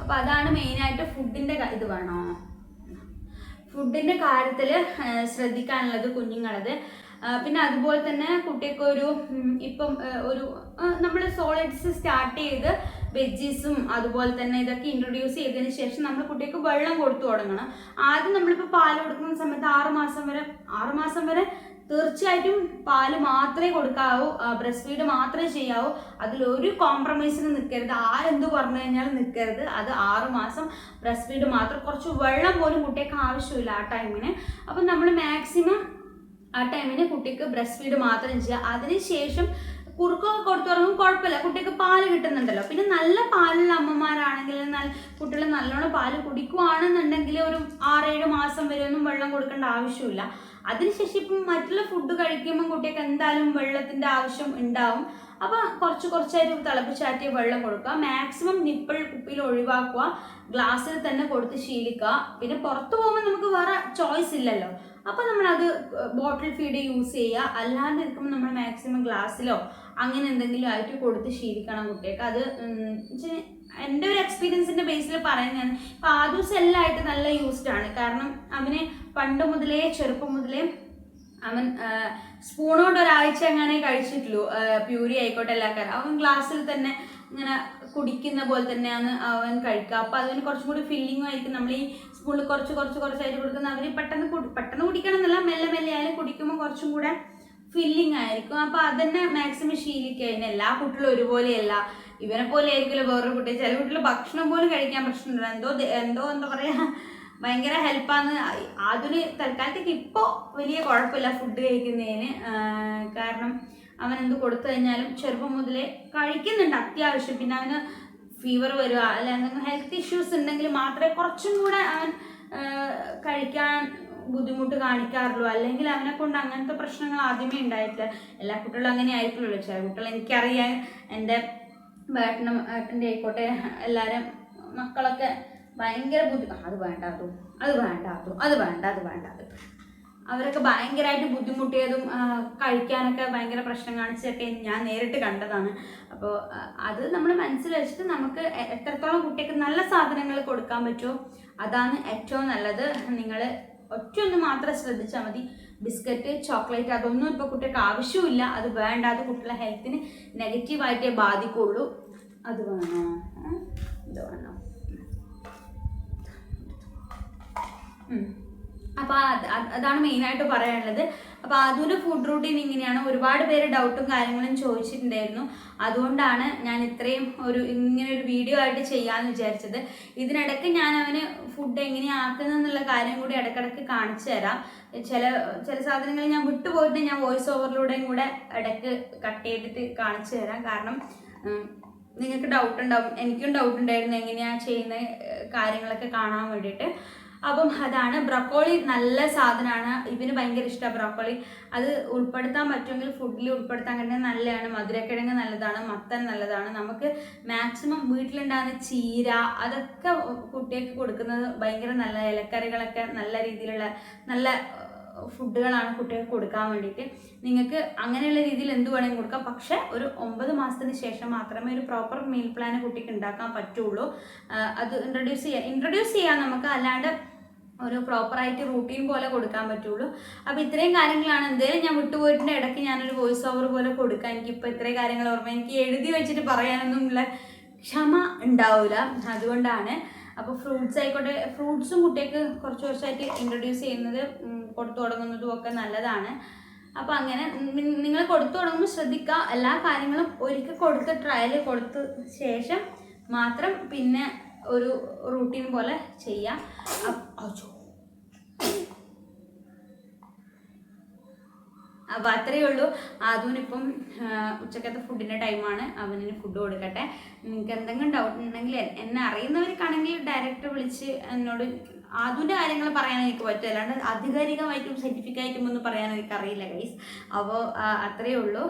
Speaker 1: അപ്പോൾ അതാണ് മെയിനായിട്ട് ഫുഡിന്റെ ഇത് വേണോ. ഫുഡിന്റെ കാര്യത്തിൽ ശ്രദ്ധിക്കാനുള്ളത് കുഞ്ഞുങ്ങളത്. പിന്നെ അതുപോലെ തന്നെ കുട്ടിക്ക് ഒരു ഇപ്പം ഒരു നമ്മൾ സോളിഡ്സ് സ്റ്റാർട്ട് ചെയ്ത് വെജീസും അതുപോലെ തന്നെ ഇതൊക്കെ ഇൻട്രൊഡ്യൂസ് ചെയ്തതിന് ശേഷം നമ്മൾ കുട്ടിക്ക് വെള്ളം കൊടുത്തു തുടങ്ങണം. ആദ്യം നമ്മളിപ്പോൾ പാൽ കൊടുക്കുന്ന സമയത്ത് ആറ് മാസം വരെ ആറ് മാസം വരെ തീർച്ചയായിട്ടും പാൽ മാത്രമേ കൊടുക്കാവൂ ബ്രസ്റ്റ് ഫീഡ് മാത്രമേ ചെയ്യാവൂ. അതിലൊരു കോംപ്രമൈസിന് നിൽക്കരുത് ആരെന്ത് പറഞ്ഞു കഴിഞ്ഞാൽ നിൽക്കരുത് അത് ആറുമാസം ബ്രസ്റ്റ് ഫീഡ് മാത്രം. കുറച്ച് വെള്ളം പോലും കുട്ടിയൊക്കെ ആവശ്യമില്ല ആ ടൈമിന് അപ്പം നമ്മൾ മാക്സിമം ആ ടൈമിന് കുട്ടിക്ക് ബ്രസ്റ്റ് ഫീഡ് മാത്രം ചെയ്യുക. അതിനുശേഷം കുറുക്കൊക്കെ കൊടുത്തു തുടങ്ങും കുഴപ്പമില്ല. കുട്ടിക്ക് പാൽ കിട്ടുന്നുണ്ടല്ലോ. പിന്നെ നല്ല പാലുള്ള അമ്മമാരാണെങ്കിൽ നല്ല കുട്ടികൾ നല്ലോണം പാൽ കുടിക്കുവാണെന്നുണ്ടെങ്കിൽ ഒരു ആറേഴ് മാസം വരെ ഒന്നും വെള്ളം കൊടുക്കേണ്ട ആവശ്യമില്ല. അതിനുശേഷം ഇപ്പം മറ്റുള്ള ഫുഡ് കഴിക്കുമ്പോൾ കുട്ടിക്ക് എന്തായാലും വെള്ളത്തിന്റെ ആവശ്യം ഉണ്ടാവും. അപ്പോൾ കുറച്ച് കുറച്ചായിട്ട് തിളപ്പിച്ചാറ്റിയ വെള്ളം കൊടുക്കുക. മാക്സിമം നിപ്പിൾ കുപ്പിയിൽ ഒഴിവാക്കുക. ഗ്ലാസ്സിൽ തന്നെ കൊടുത്ത് ശീലിക്കുക. പിന്നെ പുറത്തു പോകുമ്പോൾ നമുക്ക് വേറെ ചോയ്സ് ഇല്ലല്ലോ. അപ്പോൾ നമ്മളത് ബോട്ടിൽ ഫീഡ് യൂസ് ചെയ്യുക. അല്ലാണ്ട് ഇരിക്കുമ്പോൾ നമ്മൾ മാക്സിമം ഗ്ലാസ്സിലോ അങ്ങനെ എന്തെങ്കിലും ആയിട്ട് കൊടുത്ത് ശീലിക്കണം കുട്ടികൾക്ക്. അത് എന്റെ ഒരു എക്സ്പീരിയൻസിന്റെ ബേസിൽ പറയുന്നതാണ്. ഇപ്പോൾ ആദൂസ് എല്ലാമായിട്ട് നല്ല യൂസ്ഡ് ആണ്. കാരണം അവന് പണ്ട് മുതലേ ചെറുപ്പം മുതലേ അവൻ സ്പൂൺ ഒരാഴ്ച അങ്ങനെ കഴിച്ചിട്ടുള്ളൂ. പ്യൂരി ആയിക്കോട്ടെ എല്ലാ കാര്യം. അവൻ ഗ്ലാസ്സിൽ തന്നെ ഇങ്ങനെ കുടിക്കുന്ന പോലെ തന്നെയാണ് അവൻ കഴിക്കുക. അപ്പോൾ അതിന് കുറച്ചും കൂടി ഫില്ലിങ്ങും ആയിരിക്കും. നമ്മൾ ഈ സ്പൂണിൽ കുറച്ച് കുറച്ച് കുറച്ചായിട്ട് കൊടുക്കുന്ന അവർ പെട്ടെന്ന് പെട്ടെന്ന് കുടിക്കണം എന്നല്ല മെല്ലെ മെല്ലെ ആയാലും കുടിക്കുമ്പോൾ കുറച്ചും കൂടെ ഫില്ലിംഗ് ആയിരിക്കും. അപ്പോൾ അതന്നെ മാക്സിമം ശീലിക്കുക. അതിന് എല്ലാ കുട്ടികളും ഒരുപോലെയല്ല. ഇവനെ പോലെ ആയിരിക്കില്ല വേറൊരു കുട്ടി. ചില കുട്ടികൾ ഭക്ഷണം പോലും കഴിക്കാൻ പ്രശ്നമുണ്ട് എന്തോ എന്തോ എന്താ പറയുക ഭയങ്കര ഹെൽപ്പാന്ന് അതിന് തൽക്കാലത്തേക്ക് ഇപ്പോൾ വലിയ കുഴപ്പമില്ല ഫുഡ് കഴിക്കുന്നതിന്. കാരണം അവൻ എന്ത് കൊടുത്തു കഴിഞ്ഞാലും ചെറുപ്പം മുതലേ കഴിക്കുന്നുണ്ട് അത്യാവശ്യം. പിന്നെ അവന് ഫീവർ വരിക അല്ലെ എന്തെങ്കിലും ഹെൽത്ത് ഇഷ്യൂസ് ഉണ്ടെങ്കിൽ മാത്രമേ കുറച്ചും കൂടെ അവൻ കഴിക്കാൻ ബുദ്ധിമുട്ട് കാണിക്കാറുള്ളൂ. അല്ലെങ്കിൽ അവനെ കൊണ്ട് അങ്ങനത്തെ പ്രശ്നങ്ങൾ ആദ്യമേ ഉണ്ടായിട്ടില്ല. എല്ലാ കുട്ടികളും അങ്ങനെ ആയിരിക്കുമല്ലോ ചില കുട്ടികൾ എനിക്കറിയാൻ എന്റെ വേട്ടനും ഏട്ടന്റെ ആയിക്കോട്ടെ എല്ലാവരും മക്കളൊക്കെ ഭയങ്കര ബുദ്ധി അത് വേണ്ട അതും അത് വേണ്ട അതും അത് വേണ്ട അത് വേണ്ട അവരൊക്കെ ഭയങ്കരമായിട്ട് ബുദ്ധിമുട്ടിയതും കഴിക്കാനൊക്കെ ഭയങ്കര പ്രശ്നം കാണിച്ചതൊക്കെ ഞാൻ നേരിട്ട് കണ്ടതാണ്. അപ്പോൾ അത് നമ്മൾ മനസ്സിൽ വെച്ചിട്ട് നമുക്ക് എത്രത്തോളം കുട്ടിക്ക് നല്ല സാധനങ്ങൾ കൊടുക്കാൻ പറ്റുമോ അതാണ് ഏറ്റവും നല്ലത്. നിങ്ങൾ ഒറ്റയൊന്ന് മാത്രം ശ്രദ്ധിച്ചാൽ മതി. ബിസ്ക്കറ്റ് ചോക്ലേറ്റ് അതൊന്നും ഇപ്പോൾ കുട്ടികൾക്ക് ആവശ്യമില്ല അത് വേണ്ട അത് കുട്ടികളുടെ ഹെൽത്തിന് നെഗറ്റീവായിട്ടേ ബാധിക്കുള്ളൂ അത് വേണോ? ഇത് വേണോ. അപ്പോൾ അതാണ് മെയിനായിട്ട് പറയാനുള്ളത്. അപ്പോൾ അതിന്റെ ഫുഡ് റൂട്ടീൻ ഇങ്ങനെയാണ്. ഒരുപാട് പേര് ഡൗട്ടും കാര്യങ്ങളും ചോദിച്ചിട്ടുണ്ടായിരുന്നു. അതുകൊണ്ടാണ് ഞാൻ ഇത്രയും ഒരു ഇങ്ങനെ ഒരു വീഡിയോ ആയിട്ട് ചെയ്യാന്ന് വിചാരിച്ചത്. ഇതിനിടയ്ക്ക് ഞാൻ അവന് ഫുഡ് എങ്ങനെയാക്കുന്നു എന്നുള്ള കാര്യം കൂടി ഇടയ്ക്കിടയ്ക്ക് കാണിച്ചു തരാം. ചില ചില സാധനങ്ങൾ ഞാൻ വിട്ടുപോയിട്ട് ഞാൻ വോയിസ് ഓവറിലൂടെയും കൂടെ ഇടയ്ക്ക് കട്ട് ചെയ്തിട്ട് കാണിച്ചു തരാം. കാരണം നിങ്ങൾക്ക് ഡൗട്ട് ഉണ്ടാവും. എനിക്കും ഡൗട്ട് ഉണ്ടായിരുന്നു എങ്ങനെയാ ചെയ്യുന്ന കാര്യങ്ങളൊക്കെ കാണാൻ വേണ്ടിയിട്ട്. അപ്പം അതാണ് ബ്രക്കോളി നല്ല സാധനമാണ് ഇവന് ഭയങ്കര ഇഷ്ടമാണ് ബ്രക്കോളി. അത് ഉൾപ്പെടുത്താൻ പറ്റുമെങ്കിൽ ഫുഡിൽ ഉൾപ്പെടുത്താൻ കഴിഞ്ഞാൽ നല്ലതാണ്. മധുരക്കിഴങ്ങ് നല്ലതാണ്. മത്തൻ നല്ലതാണ്. നമുക്ക് മാക്സിമം വീട്ടിലുണ്ടാകുന്ന ചീര അതൊക്കെ കുട്ടികൾക്ക് കൊടുക്കുന്നത് ഭയങ്കര നല്ല ഇലക്കറികളൊക്കെ നല്ല രീതിയിലുള്ള നല്ല ഫുഡുകളാണ് കുട്ടികൾക്ക് കൊടുക്കാൻ വേണ്ടിയിട്ട്. നിങ്ങൾക്ക് അങ്ങനെയുള്ള രീതിയിൽ എന്ത് വേണമെങ്കിലും കൊടുക്കാം. പക്ഷേ ഒരു ഒമ്പത് മാസത്തിന് ശേഷം മാത്രമേ ഒരു പ്രോപ്പർ മീൽ പ്ലാൻ കുട്ടിക്ക് ഉണ്ടാക്കാൻ പറ്റുള്ളൂ. അത് ഇൻട്രൊഡ്യൂസ് ചെയ്യാം ഇൻട്രൊഡ്യൂസ് ചെയ്യാം നമുക്ക്. അല്ലാണ്ട് ഒരു പ്രോപ്പറായിട്ട് റൂട്ടീൻ പോലെ കൊടുക്കാൻ പറ്റുള്ളൂ. അപ്പോൾ ഇത്രയും കാര്യങ്ങളാണ്. എന്തായാലും ഞാൻ വിട്ടുപോയിട്ടുണ്ട്. ഇടയ്ക്ക് ഞാനൊരു വോയിസ് ഓവർ പോലെ കൊടുക്കാം. എനിക്കിപ്പോൾ ഇത്രയും കാര്യങ്ങൾ ഓർമ്മ എനിക്ക് എഴുതി വെച്ചിട്ട് പറയാനൊന്നുമുള്ള ക്ഷമ ഉണ്ടാവില്ല അതുകൊണ്ടാണ്. അപ്പോൾ ഫ്രൂട്ട്സ് ആയിക്കോട്ടെ. ഫ്രൂട്ട്സും കുട്ടികൾക്ക് കുറച്ച് കുറച്ചായിട്ട് ഇൻട്രൊഡ്യൂസ് ചെയ്യുന്നത് കൊടുത്തു തുടങ്ങുന്നതും ഒക്കെ നല്ലതാണ്. അപ്പോൾ അങ്ങനെ നിങ്ങൾ കൊടുത്തു തുടങ്ങുമ്പോൾ ശ്രദ്ധിക്കുക. എല്ലാ കാര്യങ്ങളും ഒരിക്കൽ കൊടുത്ത് ട്രയൽ കൊടുത്ത ശേഷം മാത്രം പിന്നെ ഒരു റൂട്ടീൻ പോലെ ചെയ്യാം. അപ്പോൾ അത്രയേ ഉള്ളൂ. അതുനിപ്പം ഉച്ചക്കത്തെ ഫുഡിന്റെ ടൈമാണ് അവനിന് ഫുഡ് കൊടുക്കട്ടെ. നിങ്ങൾക്ക് എന്തെങ്കിലും ഡൗട്ട് ഉണ്ടെങ്കിൽ എന്നെ അറിയുന്നവർക്കാണെങ്കിൽ ഡയറക്റ്റ് വിളിച്ച് എന്നോട് അതിന്റെ കാര്യങ്ങൾ പറയാൻ എനിക്ക് പറ്റും. അല്ലാണ്ട് ആധികാരികമായിട്ടും ആയിട്ടും ഒന്നും പറയാൻ എനിക്ക് അറിയില്ല ഗൈസ് അപ്പോൾ അത്രയേ ഉള്ളൂ.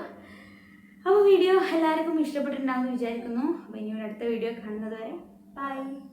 Speaker 1: അപ്പോൾ വീഡിയോ എല്ലാവർക്കും ഇഷ്ടപ്പെട്ടിട്ടുണ്ടാകുമെന്ന് വിചാരിക്കുന്നു. അപ്പോൾ ഇനി ഒരു അടുത്ത വീഡിയോ കാണുന്നത് വരെ 拜。